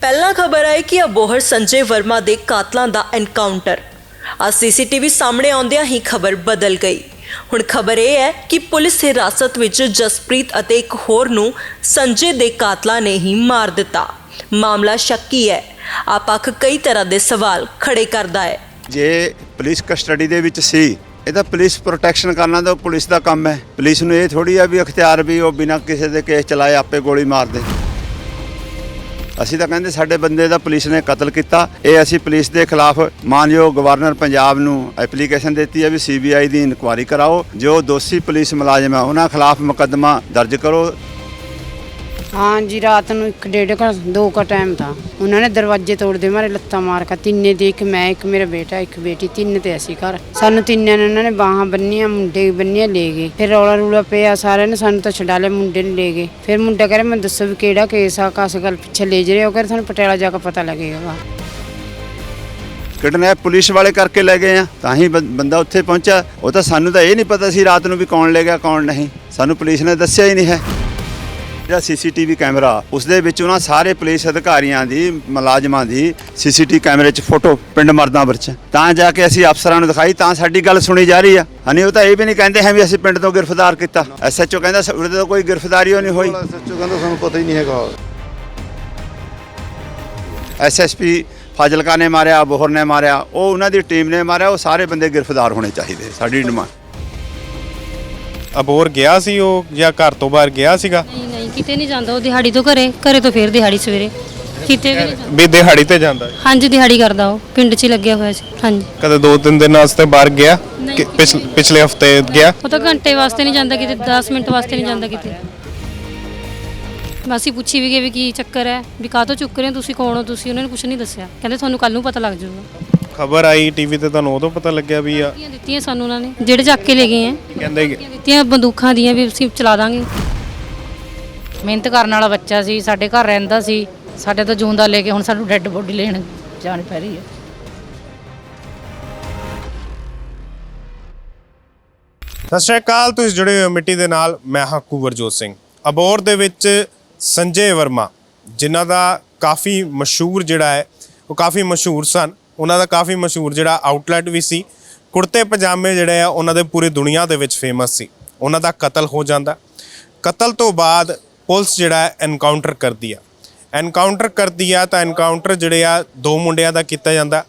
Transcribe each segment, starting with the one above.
ਪਹਿਲਾਂ ਖਬਰ ਆਈ ਕਿ ਅਬੋਹਰ ਸੰਜੇ ਵਰਮਾ ਦੇ ਕਾਤਲਾਂ ਦਾ ਐਨਕਾਊਂਟਰ। ਆ ਸੀਸੀਟੀਵੀ ਸਾਹਮਣੇ ਆਉਂਦਿਆਂ ਹੀ ਖਬਰ ਬਦਲ ਗਈ। ਹੁਣ ਖਬਰ ਇਹ ਹੈ ਕਿ ਪੁਲਿਸ ਹਿਰਾਸਤ ਵਿੱਚ ਜਸਪ੍ਰੀਤ ਅਤੇ ਇੱਕ ਹੋਰ ਨੂੰ ਸੰਜੇ ਦੇ ਕਾਤਲਾਂ ਨੇ ਹੀ ਮਾਰ ਦਿੱਤਾ। ਮਾਮਲਾ ਸ਼ੱਕੀ ਹੈ। ਆ ਕਈ ਤਰ੍ਹਾਂ ਦੇ ਸਵਾਲ ਖੜੇ ਕਰਦਾ ਹੈ। ਜੇ ਪੁਲਿਸ ਕਸਟਡੀ ਦੇ ਵਿੱਚ ਸੀ, ਇਹ ਤਾਂ ਪੁਲਿਸ ਪ੍ਰੋਟੈਕਸ਼ਨ ਕਰਨਾ ਤਾਂ ਪੁਲਿਸ ਦਾ ਕੰਮ ਹੈ। ਪੁਲਿਸ ਨੂੰ ਇਹ ਥੋੜੀ ਆ ਵੀ ਅਖਤਿਆਰ ਵੀ ਉਹ ਬਿਨਾਂ ਕਿਸੇ ਦੇ ਕੇਸ ਚਲਾਏ ਆਪੇ ਗੋਲੀ ਮਾਰ ਦੇ। ਅਸੀਂ ਤਾਂ ਕਹਿੰਦੇ ਸਾਡੇ ਬੰਦੇ ਦਾ ਪੁਲਿਸ ਨੇ ਕਤਲ ਕੀਤਾ। ਇਹ ਅਸੀਂ ਪੁਲਿਸ ਦੇ ਖਿਲਾਫ ਮਾਨਯੋਗ ਗਵਰਨਰ ਪੰਜਾਬ ਨੂੰ ਐਪਲੀਕੇਸ਼ਨ ਦਿੱਤੀ ਹੈ ਵੀ ਸੀਬੀਆਈ ਦੀ ਇਨਕੁਆਇਰੀ ਕਰਾਓ। ਜੋ ਦੋਸ਼ੀ ਪੁਲਿਸ ਮੁਲਾਜ਼ਮ ਹੈ, ਉਹਨਾਂ ਖਿਲਾਫ ਮੁਕੱਦਮਾ ਦਰਜ ਕਰੋ। ਹਾਂਜੀ, ਰਾਤ ਨੂੰ ਇੱਕ ਡੇਢ ਘੰ ਦੋ ਕਾ ਟਾਈਮ ਤਾਂ। ਉਹਨਾਂ ਨੇ ਦਰਵਾਜ਼ੇ ਤੋੜਦੇ ਮਾਰੇ, ਲੱਤਾਂ ਮਾਰ ਕੇ, ਤਿੰਨੇ ਦੇ ਇੱਕ ਮੈਂ, ਇੱਕ ਮੇਰਾ ਬੇਟਾ, ਇੱਕ ਬੇਟੀ, ਤਿੰਨ ਤੇ ਅਸੀਂ ਘਰ। ਸਾਨੂੰ ਤਿੰਨਾਂ ਨੇ ਉਹਨਾਂ ਨੇ ਬਾਹਾਂ ਬੰਨੀਆਂ, ਮੁੰਡੇ ਬੰਨੀਆਂ, ਲੈ ਗਏ। ਫਿਰ ਰੌਲਾ ਰੂਲਾ ਪਿਆ, ਸਾਰਿਆਂ ਨੇ ਸਾਨੂੰ ਤਾਂ ਛਡਾ ਲਿਆ, ਮੁੰਡੇ ਨੂੰ ਲੈ ਗਏ। ਫਿਰ ਮੁੰਡਾ ਕਹੇ, ਮੈਂ ਦੱਸੋ ਵੀ ਕਿਹੜਾ ਕੇਸ ਆ ਕਾਸ ਗੱਲ ਪਿੱਛੇ ਲੈ ਜਰੇ ਉਹ ਕਹਿੰਦੇ ਸਾਨੂੰ ਪਟਿਆਲਾ ਜਾ ਕੇ ਪਤਾ ਲੱਗੇਗਾ ਵਾ ਕਿਡਨੈਪ ਪੁਲਿਸ ਵਾਲੇ ਕਰਕੇ ਲੈ ਗਏ ਆ, ਤਾਂ ਹੀ ਬੰ- ਬੰਦਾ ਉੱਥੇ ਪਹੁੰਚਾ ਉਹ ਤਾਂ ਸਾਨੂੰ ਤਾਂ ਇਹ ਨਹੀਂ ਪਤਾ ਸੀ ਰਾਤ ਨੂੰ ਵੀ ਕੌਣ ਲੈ ਗਿਆ, ਕੌਣ ਨਹੀਂ। ਸਾਨੂੰ ਪੁਲਿਸ ਨੇ ਦੱਸਿਆ ਹੀ ਨਹੀਂ ਹੈ। ਜਿਹੜਾ ਸੀਸੀਟੀਵੀ ਕੈਮਰਾ ਉਸ ਦੇ ਵਿੱਚ ਉਹਨਾਂ ਸਾਰੇ ਪੁਲਿਸ ਅਧਿਕਾਰੀਆਂ ਦੀ ਮੁਲਾਜ਼ਮਾਂ ਦੀ ਸੀਸੀਟੀਵੀ ਕੈਮਰੇ 'ਚ ਫੋਟੋ ਪਿੰਡ ਮਰਦਾਂਪੁਰ 'ਚ ਤਾਂ ਜਾ ਕੇ ਅਸੀਂ ਅਫਸਰਾਂ ਨੂੰ ਦਿਖਾਈ ਤਾਂ ਸਾਡੀ ਗੱਲ ਸੁਣੀ ਜਾ ਰਹੀ ਆ। ਹਨੀ ਉਹ ਤਾਂ ਇਹ ਵੀ ਨਹੀਂ ਕਹਿੰਦੇ ਹੈ ਵੀ ਅਸੀਂ ਪਿੰਡ ਤੋਂ ਗ੍ਰਿਫਤਾਰ ਕੀਤਾ। ਐਸਐਚਓ ਕਹਿੰਦਾ ਉਹਦੇ ਤੋਂ ਕੋਈ ਗ੍ਰਿਫਤਾਰੀ ਨਹੀਂ ਹੋਈ। ਸੱਚੋ ਕਹਿੰਦਾ ਸਾਨੂੰ ਪਤਾ ਹੀ ਨਹੀਂ ਹੈਗਾ। ਐਸਐਸਪੀ ਫਾਜ਼ਿਲਕਾ ਨੇ ਮਾਰਿਆ ਬੋਹਰ ਨੇ ਮਾਰਿਆ ਉਹ ਉਹਨਾਂ ਦੀ ਟੀਮ ਨੇ ਮਾਰਿਆ ਉਹ ਸਾਰੇ ਬੰਦੇ ਗ੍ਰਿਫਤਾਰ ਹੋਣੇ ਚਾਹੀਦੇ ਸਾਡੀ ਡਿਮਾਂਡ। ਅਬੋਰ ਗਿਆ ਸੀ ਉਹ ਜਾਂ ਘਰ ਤੋਂ ਬਾਹਰ ਗਿਆ ਸੀਗਾ? ਨਹੀਂ ਨਹੀਂ ਕਿਤੇ ਨਹੀਂ ਜਾਂਦਾ ਉਹ ਦਿਹਾੜੀ ਤੋਂ ਘਰੇ ਘਰੇ ਤੋਂ ਫੇਰ ਦਿਹਾੜੀ ਸਵੇਰੇ। ਕਿਤੇ ਵੀ ਨਹੀਂ ਜਾਂਦਾ। ਵੀ ਦਿਹਾੜੀ ਤੇ ਜਾਂਦਾ ਹੈ। ਹਾਂਜੀ ਦਿਹਾੜੀ ਕਰਦਾ ਉਹ ਪਿੰਡ 'ਚ ਹੀ ਲੱਗਿਆ ਹੋਇਆ ਸੀ ਹਾਂਜੀ। ਕਦੇ ਦੋ ਤਿੰਨ ਦਿਨ ਵਾਸਤੇ ਬਾਹਰ ਗਿਆ? ਨਹੀਂ। ਕਿ ਪਿਛ- ਪਿਛਲੇ ਹਫ਼ਤੇ ਗਿਆ? ਉਹ ਤਾਂ ਘੰਟੇ ਵਾਸਤੇ ਨਹੀਂ ਜਾਂਦਾ ਕਿਤੇ 10 ਮਿੰਟ ਵਾਸਤੇ ਨਹੀਂ ਜਾਂਦਾ ਕਿਤੇ। ਬਸ ਹੀ ਪੁੱਛੀ ਵੀ ਗਏ ਵੀ ਕੀ ਚੱਕਰ ਹੈ ਵੀ ਕਾਹਤੋਂ ਚੁੱਕ ਰਹੇ ਹੋ ਤੁਸੀਂ ਕੌਣ ਹੋ ਤੁਸੀਂ ਉਹਨਾਂ ਨੇ ਕੁਝ ਨਹੀਂ ਦੱਸਿਆ। ਕਹਿੰਦੇ ਤੁਹਾਨੂੰ ਕੱਲ ਨੂੰ ਪਤਾ ਲੱਗ ਜਾਊਗਾ। ਖਬਰ ਆਈ ਟੀਵੀ ਤੇ ਤੁਹਾਨੂੰ ਉਦੋਂ ਪਤਾ ਲੱਗਿਆ ਵੀ ਆ? ਦਿੱਤੀਆਂ ਦਿੱਤੀਆਂ ਸਾਨੂੰ ਉਹਨਾਂ ਨੇ ਜਿਹੜੇ ਚੱਕ ਕੇ ਲੈ ਗਏ ਹੈ ਕਹਿੰਦੇ ਕਿ- ਦਿੱਤੀਆਂ ਬੰਦੂਕਾਂ ਦੀਆਂ ਵੀ ਅਸੀਂ ਚਲਾ ਦਾਂਗੇ। ਮਿਹਨਤ ਕਰਨ ਵਾਲਾ ਬੱਚਾ ਸੀ ਸਾਡੇ ਘਰ ਰਹਿੰਦਾ ਸੀ। ਸਾਡੇ ਤੋਂ ਜੂੰਦਾ ਲੈ ਕੇ ਹੁਣ ਸਾਨੂੰ ਡੈੱਡ ਬੋਡੀ ਲੈਣ ਜਾਣੀ ਪੈ ਰਹੀ ਹੈ। ਸਤਿ ਸ਼੍ਰੀ ਅਕਾਲ ਤੁਸੀਂ ਜੁੜੇ ਹੋ ਮਿੱਟੀ ਦੇ ਨਾਲ ਮੈਂ ਹਾਂ ਕੁਵਰਜੋਤ ਸਿੰਘ। ਅਬੋਰ ਦੇ ਵਿੱਚ ਸੰਜੇ ਵਰਮਾ ਜਿਨ੍ਹਾਂ ਦਾ ਕਾਫੀ ਮਸ਼ਹੂਰ ਜਿਹੜਾ ਹੈ ਉਹ ਕਾਫੀ ਮਸ਼ਹੂਰ ਸਨ। ਉਹਨਾਂ ਦਾ ਕਾਫੀ ਮਸ਼ਹੂਰ ਜਿਹੜਾ ਆਊਟਲੈਟ ਵੀ ਸੀ। ਕੁੜਤੇ ਪਜਾਮੇ ਜਿਹੜੇ ਆ, ਉਹਨਾਂ ਦੇ ਪੂਰੀ ਦੁਨੀਆ ਦੇ ਵਿੱਚ ਫੇਮਸ ਸੀ। ਉਹਨਾਂ ਦਾ ਕਤਲ ਹੋ ਜਾਂਦਾ। ਕਤਲ ਤੋਂ ਬਾਅਦ ਪੁਲਿਸ ਜਿਹੜਾ ਐਨਕਾਊਂਟਰ ਕਰਦੀ ਆ। ਐਨਕਾਊਂਟਰ ਕਰਦੀ ਆ ਤਾਂ ਐਨਕਾਊਂਟਰ ਜਿਹੜੇ ਆ, ਦੋ ਮੁੰਡਿਆਂ ਦਾ ਕੀਤਾ ਜਾਂਦਾ।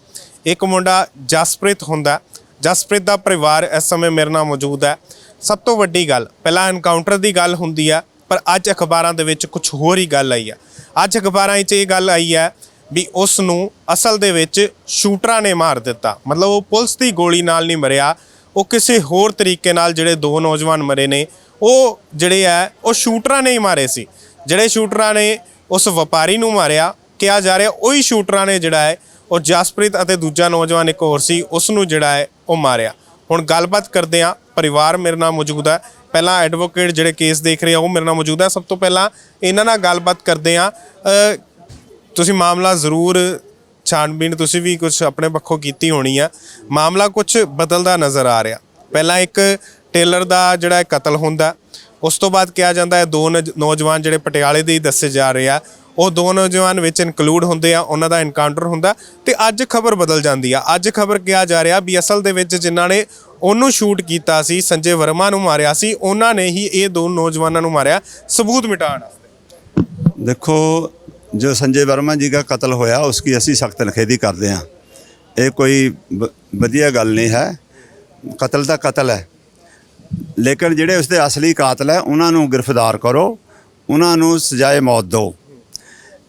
ਇੱਕ ਮੁੰਡਾ ਜਸਪ੍ਰੀਤ ਹੁੰਦਾ। ਜਸਪ੍ਰੀਤ ਦਾ ਪਰਿਵਾਰ ਇਸ ਸਮੇਂ ਮੇਰੇ ਨਾਲ ਮੌਜੂਦ ਹੈ। ਸਭ ਤੋਂ ਵੱਡੀ ਗੱਲ, ਪਹਿਲਾਂ ਐਨਕਾਊਂਟਰ ਦੀ ਗੱਲ ਹੁੰਦੀ ਆ, ਪਰ ਅੱਜ ਅਖਬਾਰਾਂ ਦੇ ਵਿੱਚ ਕੁਝ ਹੋਰ ਹੀ ਗੱਲ ਆਈ ਆ। ਅੱਜ ਅਖਬਾਰਾਂ 'ਚ ਇਹ ਗੱਲ ਆਈ ਹੈ ਵੀ ਉਸ ਨੂੰ ਅਸਲ ਦੇ ਵਿੱਚ ਸ਼ੂਟਰਾਂ ਨੇ ਮਾਰ ਦਿੱਤਾ। ਮਤਲਬ ਉਹ ਪੁਲਿਸ ਦੀ ਗੋਲੀ ਨਾਲ ਨਹੀਂ ਮਰਿਆ। ਉਹ ਕਿਸੇ ਹੋਰ ਤਰੀਕੇ ਨਾਲ ਜਿਹੜੇ ਦੋ ਨੌਜਵਾਨ ਮਰੇ ਨੇ, ਉਹ ਜਿਹੜੇ ਆ, ਉਹ ਸ਼ੂਟਰਾਂ ਨੇ ਹੀ ਮਾਰੇ ਸੀ। ਜਿਹੜੇ ਸ਼ੂਟਰਾਂ ਨੇ ਉਸ ਵਪਾਰੀ ਨੂੰ ਮਾਰਿਆ, ਕਿਹਾ ਜਾ ਰਿਹਾ ਉਹੀ ਸ਼ੂਟਰਾਂ ਨੇ ਜਿਹੜਾ ਹੈ, ਉਹ ਜਸਪ੍ਰੀਤ ਅਤੇ ਦੂਜਾ ਨੌਜਵਾਨ ਇੱਕ ਹੋਰ ਸੀ, ਉਸ ਨੂੰ ਜਿਹੜਾ ਹੈ, ਉਹ ਮਾਰਿਆ। ਹੁਣ ਗੱਲਬਾਤ ਕਰਦੇ ਆ ਪਰਿਵਾਰ ਮੇਰੇ ਨਾਲ ਮੌਜੂਦ ਹੈ। ਪਹਿਲਾਂ ਐਡਵੋਕੇਟ ਜਿਹੜੇ ਕੇਸ ਦੇਖ ਰਹੇ ਆ, ਉਹ ਮੇਰੇ ਨਾਲ ਮੌਜੂਦ ਹੈ। ਸਭ ਤੋਂ ਪਹਿਲਾਂ ਇਹਨਾਂ ਨਾਲ ਗੱਲਬਾਤ ਕਰਦੇ ਆ ਤੁਸੀਂ ਮਾਮਲਾ ਜ਼ਰੂਰ ਛਾਣਬੀਣ ਤੁਸੀਂ ਵੀ ਕੁਝ ਆਪਣੇ ਪੱਖੋਂ ਕੀਤੀ ਹੋਣੀ ਆ। ਮਾਮਲਾ ਕੁਝ ਬਦਲਦਾ ਨਜ਼ਰ ਆ ਰਿਹਾ। ਪਹਿਲਾਂ ਇੱਕ ਟੇਲਰ ਦਾ ਜਿਹੜਾ ਕਤਲ ਹੁੰਦਾ, ਉਸ ਤੋਂ ਬਾਅਦ ਕਿਹਾ ਜਾਂਦਾ ਹੈ ਦੋ ਨੌਜਵਾਨ ਜਿਹੜੇ ਪਟਿਆਲੇ ਦੇ ਹੀ ਦੱਸੇ ਜਾ ਰਹੇ ਆ। ਉਹ ਦੋ ਨੌਜਵਾਨ ਵਿੱਚ ਇਨਕਲੂਡ ਹੁੰਦੇ ਆ, ਉਹਨਾਂ ਦਾ ਐਨਕਾਊਂਟਰ ਹੁੰਦਾ ਤੇ ਅੱਜ ਖਬਰ ਬਦਲ ਜਾਂਦੀ ਆ। ਅੱਜ ਖਬਰ ਕਿਹਾ ਜਾ ਰਿਹਾ ਵੀ ਅਸਲ ਦੇ ਵਿੱਚ ਜਿਨ੍ਹਾਂ ਨੇ ਉਹਨੂੰ ਸ਼ੂਟ ਕੀਤਾ ਸੀ, ਸੰਜੇ ਵਰਮਾ ਨੂੰ ਮਾਰਿਆ ਸੀ, ਉਹਨਾਂ ਨੇ ਹੀ ਇਹ ਦੋ ਨੌਜਵਾਨਾਂ ਨੂੰ ਮਾਰਿਆ। ਸਬੂਤ ਮਿਟਾਉਣ ਦੇਖੋ जो संजय वर्मा जी का कत्ल होया उसकी ਅਸੀਂ ਸਖਤ ਨਖੇਦੀ ਕਰਦੇ ਹਾਂ ਇਹ ਕੋਈ ਵ- ਵਧੀਆ ਗੱਲ ਨਹੀਂ ਹੈ ਕਤਲ ਤਾਂ ਕਤਲ ਹੈ ਲੇਕਿਨ ਜਿਹੜੇ ਉਸਦੇ ਅਸਲੀ ਕਾਤਲ ਹੈ ਉਹਨਾਂ ਨੂੰ ਗ੍ਰਿਫਤਾਰ ਕਰੋ ਉਹਨਾਂ ਨੂੰ ਸਜ਼ਾਏ ਮੌਤ ਦਿਓ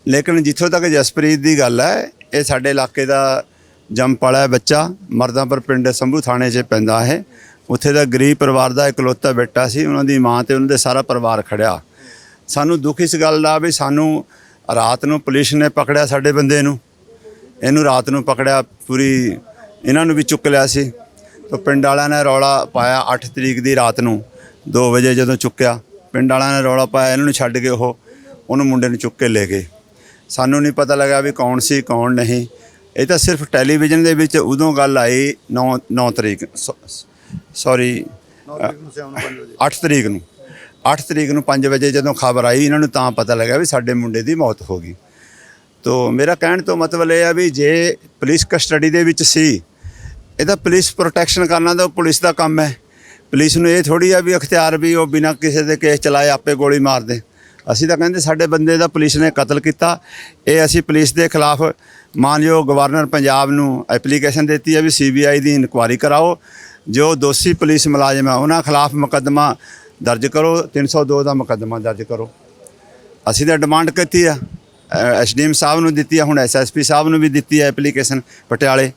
ਲੇਕਿਨ ਜਿੱਥੋਂ ਤੱਕ ਜਸਪ੍ਰੀਤ ਦੀ ਗੱਲ ਹੈ ਇਹ ਸਾਡੇ ਇਲਾਕੇ ਦਾ ਜੰਮਪਲ ਹੈ ਬੱਚਾ ਮਰਦਾਂਪੁਰ ਪਿੰਡ ਸੰਭੂ ਥਾਣੇ 'ਚ ਪੈਂਦਾ ਹੈ ਉੱਥੇ ਦਾ ਗਰੀਬ ਪਰਿਵਾਰ ਦਾ ਇਕਲੌਤਾ ਬੇਟਾ ਸੀ ਉਹਨਾਂ ਦੀ ਮਾਂ ਤੇ ਉਹਨਾਂ ਦੇ ਸਾਰਾ ਪਰਿਵਾਰ ਖੜਿਆ ਸਾਨੂੰ ਦੁੱਖ ਇਸ ਗੱਲ ਦਾ ਵੀ ਸਾਨੂੰ ਰਾਤ ਨੂੰ ਪੁਲਿਸ ਨੇ ਪਕੜਿਆ ਸਾਡੇ ਬੰਦੇ ਨੂੰ। ਇਹਨੂੰ ਰਾਤ ਨੂੰ ਪਕੜਿਆ ਪੂਰੀ ਇਹਨਾਂ ਨੂੰ ਵੀ ਚੁੱਕ ਲਿਆ ਸੀ। ਤਾਂ ਪਿੰਡ ਵਾਲਿਆਂ ਨੇ ਰੌਲਾ ਪਾਇਆ 8 ਤਰੀਕ ਦੀ ਰਾਤ ਨੂੰ 2 ਵਜੇ ਜਦੋਂ ਚੁੱਕਿਆ। ਪਿੰਡ ਵਾਲਿਆਂ ਨੇ ਰੌਲਾ ਪਾਇਆ ਇਹਨਾਂ ਨੂੰ ਛੱਡ ਕੇ ਉਹ ਉਹਨੂੰ ਮੁੰਡੇ ਨੂੰ ਚੁੱਕ ਕੇ ਲੈ ਗਏ। ਸਾਨੂੰ ਨਹੀਂ ਪਤਾ ਲੱਗਾ ਵੀ ਕੌਣ ਸੀ ਕੌਣ ਨਹੀਂ। ਇਹ ਤਾਂ ਸਿਰਫ ਟੈਲੀਵਿਜ਼ਨ ਦੇ ਵਿੱਚ ਉਦੋਂ ਗੱਲ ਆਈ 9 9 ਤਰੀਕ ਸੌਰੀ 8 ਤਰੀਕ ਨੂੰ। 8 ਤਰੀਕ ਨੂੰ 5 ਵਜੇ ਜਦੋਂ ਖਬਰ ਆਈ ਇਹਨਾਂ ਨੂੰ ਤਾਂ ਪਤਾ ਲੱਗਾ ਵੀ ਸਾਡੇ ਮੁੰਡੇ ਦੀ ਮੌਤ ਹੋ ਗਈ। ਤੋ ਮੇਰਾ ਕਹਿਣ ਤੋਂ ਮਤਲਬ ਇਹ ਆ ਵੀ ਜੇ ਪੁਲਿਸ ਕਸਟਡੀ ਦੇ ਵਿੱਚ ਸੀ ਇਹਦਾ ਪੁਲਿਸ ਪ੍ਰੋਟੈਕਸ਼ਨ ਕਰਨਾ ਤਾਂ ਪੁਲਿਸ ਦਾ ਕੰਮ ਹੈ। ਪੁਲਿਸ ਨੂੰ ਇਹ ਥੋੜੀ ਆ ਵੀ ਅਖਤਿਆਰ ਵੀ ਉਹ ਬਿਨਾਂ ਕਿਸੇ ਦੇ ਕੇਸ ਚਲਾਏ ਆਪੇ ਗੋਲੀ ਮਾਰ ਦੇ ਅਸੀਂ ਤਾਂ ਕਹਿੰਦੇ ਸਾਡੇ ਬੰਦੇ ਦਾ ਪੁਲਿਸ ਨੇ ਕਤਲ ਕੀਤਾ। ਇਹ ਅਸੀਂ ਪੁਲਿਸ ਦੇ ਖਿਲਾਫ ਮਾਨਯੋਗ ਗਵਰਨਰ ਪੰਜਾਬ ਨੂੰ ਐਪਲੀਕੇਸ਼ਨ ਦਿੱਤੀ ਹੈ ਵੀ ਸੀਬੀਆਈ ਦੀ ਇਨਕੁਆਇਰੀ ਕਰਾਓ। ਜੋ ਦੋਸ਼ੀ ਪੁਲਿਸ ਮੁਲਾਜ਼ਮ ਹੈ ਉਹਨਾਂ ਖਿਲਾਫ ਮੁਕੱਦਮਾ ਦਰਜ ਕਰੋ 302 ਦਾ ਮੁਕੱਦਮਾ ਦਰਜ ਕਰੋ। ਅਸੀਂ ਤਾਂ ਡਿਮਾਂਡ ਕੀਤੀ ਆ। ਐਸਡੀਐਮ ਸਾਹਿਬ ਨੂੰ ਦਿੱਤੀ ਆ ਹੁਣ ਐਸਐਸਪੀ ਸਾਹਿਬ ਨੂੰ ਵੀ ਦਿੱਤੀ ਹੈ ਐਪਲੀਕੇਸ਼ਨ ਪਟਿਆਲੇ।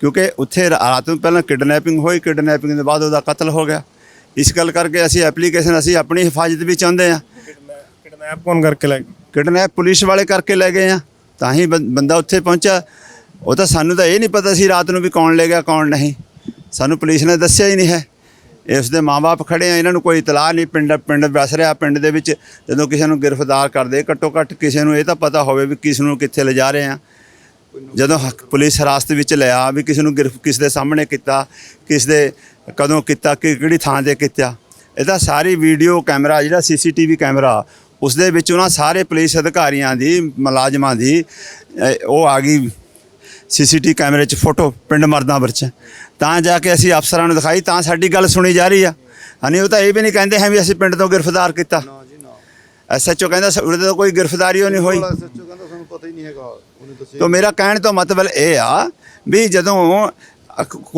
ਕਿਉਂਕਿ ਉੱਥੇ ਰਾਤ ਨੂੰ ਪਹਿਲਾਂ ਕਿਡਨੈਪਿੰਗ ਹੋਈ ਕਿਡਨੈਪਿੰਗ ਦੇ ਬਾਅਦ ਉਹਦਾ ਕਤਲ ਹੋ ਗਿਆ। ਇਸ ਗੱਲ ਕਰਕੇ ਅਸੀਂ ਐਪਲੀਕੇਸ਼ਨ ਅਸੀਂ ਆਪਣੀ ਹਿਫਾਜ਼ਤ ਵੀ ਚਾਹੁੰਦੇ ਆ। ਕਿਡਨੈਪ ਕੌਣ ਕਰਕੇ ਲੈ ਕਿਡਨੈਪ ਪੁਲਿਸ ਵਾਲੇ ਕਰਕੇ ਲੈ ਗਏ ਆ। ਤਾਂ ਹੀ ਬੰਦਾ ਉੱਥੇ ਪਹੁੰਚਾ ਉਹ ਤਾਂ ਸਾਨੂੰ ਤਾਂ ਇਹ ਨਹੀਂ ਪਤਾ ਸੀ ਰਾਤ ਨੂੰ ਵੀ ਕੌਣ ਲੈ ਗਿਆ ਕੌਣ ਨਹੀਂ। ਸਾਨੂੰ ਪੁਲਿਸ ਨੇ ਦੱਸਿਆ ਹੀ ਨਹੀਂ ਹੈ। ਇਹ ਉਸਦੇ ਮਾਪੇ ਖੜੇ ਆ, ਇਹਨਾਂ ਨੂੰ ਕੋਈ ਇਤਲਾਹ ਨਹੀਂ, ਪਿੰਡ ਪਿੰਡ ਵਸ ਰਿਹਾ ਪਿੰਡ ਦੇ ਵਿੱਚ, ਜਦੋਂ ਕਿਸੇ ਨੂੰ ਗ੍ਰਿਫਤਾਰ ਕਰਦੇ, ਘੱਟੋ ਘੱਟ ਕਿਸੇ ਨੂੰ ਇਹ ਤਾਂ ਪਤਾ ਹੋਵੇ ਵੀ ਕਿਸ ਨੂੰ ਕਿੱਥੇ ਲਿਜਾ ਰਹੇ ਆ। ਜਦੋਂ ਹੱਕ- ਪੁਲਿਸ ਹਿਰਾਸਤ ਵਿੱਚ ਲਿਆ ਵੀ ਕਿਸੇ ਨੂੰ ਗ੍ਰਿਫ, ਕਿਸ ਦੇ ਸਾਹਮਣੇ ਕੀਤਾ, ਕਿਸ ਦੇ ਕਦੋਂ ਕੀਤਾ, ਕਿ ਕਿਹੜੀ ਥਾਂ ਤੇ ਕੀਤਾ, ਇਹ ਤਾਂ ਸਾਰੀ ਵੀਡੀਓ ਕੈਮਰਾ, ਜਿਹੜਾ ਸੀਸੀਟੀਵੀ ਕੈਮਰਾ, ਉਸ ਦੇ ਵਿੱਚ ਉਹਨਾਂ ਸਾਰੇ ਪੁਲਿਸ ਅਧਿਕਾਰੀਆਂ ਦੀ, ਮੁਲਾਜ਼ਮਾਂ ਦੀ ਉਹ ਆ ਗਈ ਸੀਸੀਟੀ ਕੈਮਰੇ 'ਚ ਫੋਟੋ, ਪਿੰਡ ਮਰਦਾਂ 'ਚ ਤਾਂ ਜਾ ਕੇ ਅਸੀਂ ਅਫਸਰਾਂ ਨੂੰ ਦਿਖਾਈ ਤਾਂ ਸਾਡੀ ਗੱਲ ਸੁਣੀ ਜਾ ਰਹੀ ਆ। ਹਨੀ ਉਹ ਤਾਂ ਇਹ ਵੀ ਨਹੀਂ ਕਹਿੰਦੇ ਹੈ ਵੀ ਅਸੀਂ ਪਿੰਡ ਤੋਂ ਗ੍ਰਿਫਤਾਰ ਕੀਤਾ। ਐਸਐਚਓ ਕਹਿੰਦਾ ਉਹਦੇ ਤੋਂ ਕੋਈ ਗ੍ਰਿਫਤਾਰੀ ਨਹੀਂ ਹੋਈ। ਸੱਚੋ ਕਹਿੰਦਾ ਸਾਨੂੰ ਪਤਾ ਹੀ ਨਹੀਂ ਹੈਗਾ। ਉਹਨੇ ਦੱਸਿਆ ਤੋ ਮੇਰਾ ਕਹਿਣ ਤੋਂ ਮਤਲਬ ਇਹ ਆ ਵੀ ਜਦੋਂ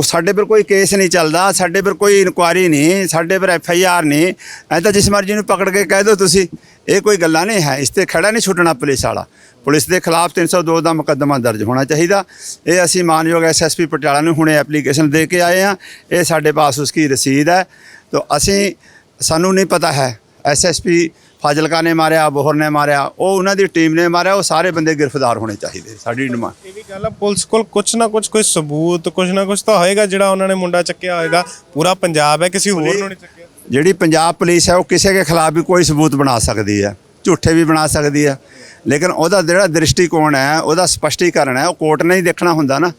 ਸਾਡੇ ਪਰ ਕੋਈ ਕੇਸ ਨਹੀਂ ਚੱਲਦਾ ਸਾਡੇ ਪਰ ਕੋਈ ਇਨਕੁਆਰੀ ਨਹੀਂ ਸਾਡੇ ਪਰ ਐਫ ਆਈ ਆਰ ਨਹੀਂ ਐ ਤਾਂ ਜਿਸ ਮਰਜ਼ੀ ਨੂੰ ਪਕੜ ਕੇ ਕਹਿ ਦਿਓ ਤੁਸੀਂ। ਇਹ ਕੋਈ ਗੱਲਾਂ ਨਹੀਂ ਹੈ, ਇਸ ਤੇ ਖੜਾ ਨਹੀਂ ਛੁੱਟਣਾ ਪੁਲਿਸ ਵਾਲਾ। ਪੁਲਿਸ ਦੇ ਖਿਲਾਫ 302 ਦਾ ਮੁਕੱਦਮਾ ਦਰਜ ਹੋਣਾ ਚਾਹੀਦਾ। ਇਹ ਅਸੀਂ ਮਾਨਯੋਗ ਐਸਐਸਪੀ ਪਟਿਆਲਾ ਨੂੰ ਹੁਣੇ ਐਪਲੀਕੇਸ਼ਨ ਦੇ ਕੇ ਆਏ ਆ ਇਹ ਸਾਡੇ ਪਾਸ ਉਸकी ਰਸੀਦ ਹੈ। ਤੋ ਅਸੀਂ, ਸਾਨੂੰ ਨਹੀਂ ਪਤਾ ਹੈ ਐਸਐਸਪੀ ਫਾਜ਼ਿਲਕਾ ਨੇ ਮਾਰਿਆ, ਬੋਹਰ ਨੇ ਮਾਰਿਆ, ਉਹ ਉਹਨਾਂ ਦੀ ਟੀਮ ਨੇ ਮਾਰਿਆ, ਉਹ ਸਾਰੇ ਬੰਦੇ ਗ੍ਰਿਫਤਾਰ ਹੋਣੇ ਚਾਹੀਦੇ, ਸਾਡੀ ਡਿਮਾਂਡ। ਇਹ ਵੀ ਗੱਲ ਆ, ਪੁਲਿਸ ਕੋਲ ਕੁਛ ਨਾ ਕੁਛ, ਕੋਈ ਸਬੂਤ, ਕੁਛ ਨਾ ਕੁਛ ਤਾਂ ਹੋਏਗਾ ਜਿਹੜਾ ਉਹਨਾਂ ਨੇ ਮੁੰਡਾ ਚੱਕਿਆ ਹੋਏਗਾ। ਪੂਰਾ ਪੰਜਾਬ ਹੈ, ਕਿਸੇ ਹੋਰ ਨੂੰ ਨਹੀਂ ਚੱਕਿਆ। ਜਿਹੜੀ ਪੰਜਾਬ ਪੁਲਿਸ ਹੈ, ਉਹ ਕਿਸੇ ਦੇ ਖਿਲਾਫ ਵੀ ਕੋਈ ਸਬੂਤ ਬਣਾ ਸਕਦੀ ਹੈ। ਝੂਠੇ ਵੀ ਬਣਾ ਸਕਦੀ ਹੈ। ਲੇਕਿਨ ਉਹਦਾ ਜਿਹੜਾ ਦ੍ਰਿਸ਼ਟੀਕੋਣ ਹੈ, ਉਹਦਾ ਸਪਸ਼ਟੀਕਰਨ ਹੈ, ਉਹ ਕੋਰਟ ਨੇ ਹੀ ਦੇਖਣਾ ਹੁੰਦਾ ਨਾ।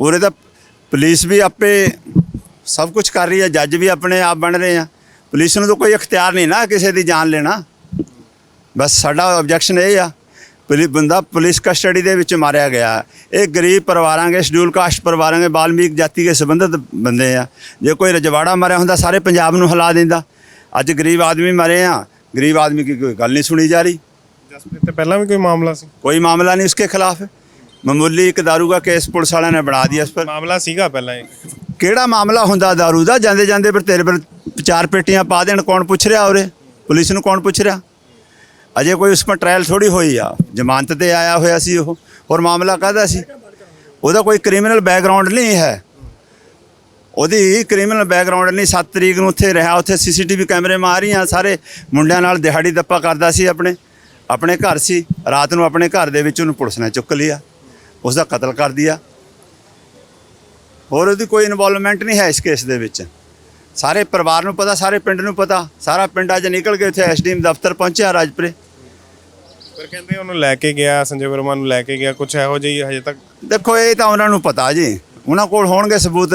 ਉਰੇ ਤਾਂ ਪੁਲਿਸ ਵੀ ਆਪੇ ਸਭ ਕੁਝ ਕਰ ਰਹੀ ਹੈ, ਜੱਜ ਵੀ ਆਪਣੇ ਆਪ ਬਣ ਰਹੇ ਆ। ਪੁਲਿਸ ਨੂੰ ਤਾਂ ਕੋਈ ਇਖਤਿਆਰ ਨਹੀਂ ਨਾ ਕਿਸੇ ਦੀ ਜਾਨ ਲੈਣਾ। ਬਸ ਸਾਡਾ ਆਬਜੈਕਸ਼ਨ ਇਹ ਆ ਪੁਲਿਸ ਬੰਦਾ ਪੁਲਿਸ ਕਸਟਡੀ ਦੇ ਵਿੱਚ ਮਾਰਿਆ ਗਿਆ। ਇਹ ਗਰੀਬ ਪਰਿਵਾਰਾਂ ਦੇ ਸ਼ਡਿਊਲ ਕਾਸਟ ਪਰਿਵਾਰਾਂ ਦੇ ਬਾਲਮੀਕ ਜਾਤੀ ਦੇ ਸੰਬੰਧਿਤ ਬੰਦੇ ਆ। ਜੇ ਕੋਈ ਰਜਵਾੜਾ ਮਾਰਿਆ ਹੁੰਦਾ ਸਾਰੇ ਪੰਜਾਬ ਨੂੰ ਹਲਾ ਦਿੰਦਾ। ਅੱਜ ਗਰੀਬ ਆਦਮੀ ਮਰੇ ਆ। ਗਰੀਬ ਆਦਮੀ ਕੀ ਕੋਈ ਗੱਲ ਨਹੀਂ ਸੁਣੀ ਜਾ ਰਹੀ। ਜਸਪ੍ਰੀਤ ਤੇ ਪਹਿਲਾਂ ਵੀ ਕੋਈ ਮਾਮਲਾ ਸੀ? ਕੋਈ ਮਾਮਲਾ ਨਹੀਂ ਉਸਕੇ ਖਿਲਾਫ। ਮਾਮੂਲੀ ਇੱਕ ਦਾਰੂ ਦਾ ਕੇਸ ਪੁਲਿਸ ਵਾਲਿਆਂ ਨੇ ਬਣਾ ਦਿਆ ਇਸ ਪਰ। ਮਾਮਲਾ ਸੀਗਾ ਪਹਿਲਾਂ ਇੱਕ ਕਿਹੜਾ ਮਾਮਲਾ ਹੁੰਦਾ ਦਾਰੂ ਦਾ? ਜਾਂਦੇ ਜਾਂਦੇ ਪਰ ਤੇਰੇ ਪਰ ਚਾਰ ਪੇਟੀਆਂ ਪਾ ਦੇਣ ਕੌਣ ਪੁੱਛ ਰਿਹਾ ਉਰੇ? ਪੁਲਿਸ ਨੂੰ ਕੌਣ ਪੁੱਛ ਰਿਹਾ? ਅਜੇ ਕੋਈ ਉਸ ਪਰ ਟ੍ਰਾਇਲ ਥੋੜੀ ਹੋਈ ਆ। ਜ਼ਮਾਨਤ ਤੇ ਆਇਆ ਹੋਇਆ ਸੀ ਉਹ ਔਰ ਮਾਮਲਾ ਕਾਹਦਾ ਸੀ? ਉਹਦਾ ਕੋਈ ਕ੍ਰਿਮੀਨਲ ਬੈਕਗ੍ਰਾਉਂਡ ਨਹੀਂ ਹੈ। ਉਹਦੀ ਕ੍ਰਿਮੀਨਲ ਬੈਕਗ੍ਰਾਉਂਡ ਨਹੀਂ 7 ਤਰੀਕ ਨੂੰ ਉੱਥੇ ਰਿਹਾ, ਉੱਥੇ ਸੀਸੀਟੀਵੀ ਕੈਮਰੇ ਮਾਰ ਰਹੀਆਂ ਸਾਰੇ ਮੁੰਡਿਆਂ ਨਾਲ ਦਿਹਾੜੀ ਦੱਪਾ ਕਰਦਾ ਸੀ ਆਪਣੇ ਆਪਣੇ ਘਰ ਸੀ। ਰਾਤ ਨੂੰ ਆਪਣੇ ਘਰ ਦੇ ਵਿੱਚ ਉਹਨੂੰ ਪੁਲਿਸ ਨੇ ਚੁੱਕ ਲਿਆ। ਉਸ ਦਾ ਕਤਲ ਕਰ ਦਿਆ। ਹੋਰ ਉਹਦੀ ਕੋਈ ਇਨਵੋਲਵਮੈਂਟ ਨਹੀਂ ਹੈ ਇਸ ਕੇਸ ਦੇ ਵਿੱਚ। ਸਾਰੇ ਪਰਿਵਾਰ ਨੂੰ ਪਤਾ ਸਾਰੇ ਪਿੰਡ ਨੂੰ ਪਤਾ। ਸਾਰਾ ਪਿੰਡ ਅੱਜ ਨਿਕਲ ਕੇ ਉੱਥੇ ਐਸਡੀਐਮ ਦਫ਼ਤਰ ਪਹੁੰਚਿਆ ਰਾਜਪੁਰੇ। ਪਰ ਕਹਿੰਦੇ ਉਹਨੂੰ ਲੈ ਕੇ ਗਿਆ ਸੰਜੇ ਵਰਮਾ ਨੂੰ ਲੈ ਕੇ ਗਿਆ ਕੁਛ ਇਹੋ ਜਿਹੀ ਹਜੇ ਤੱਕ? ਦੇਖੋ ਇਹ ਤਾਂ ਉਹਨਾਂ ਨੂੰ ਪਤਾ ਜੀ। ਉਹਨਾਂ ਕੋਲ ਹੋਣਗੇ ਸਬੂਤ।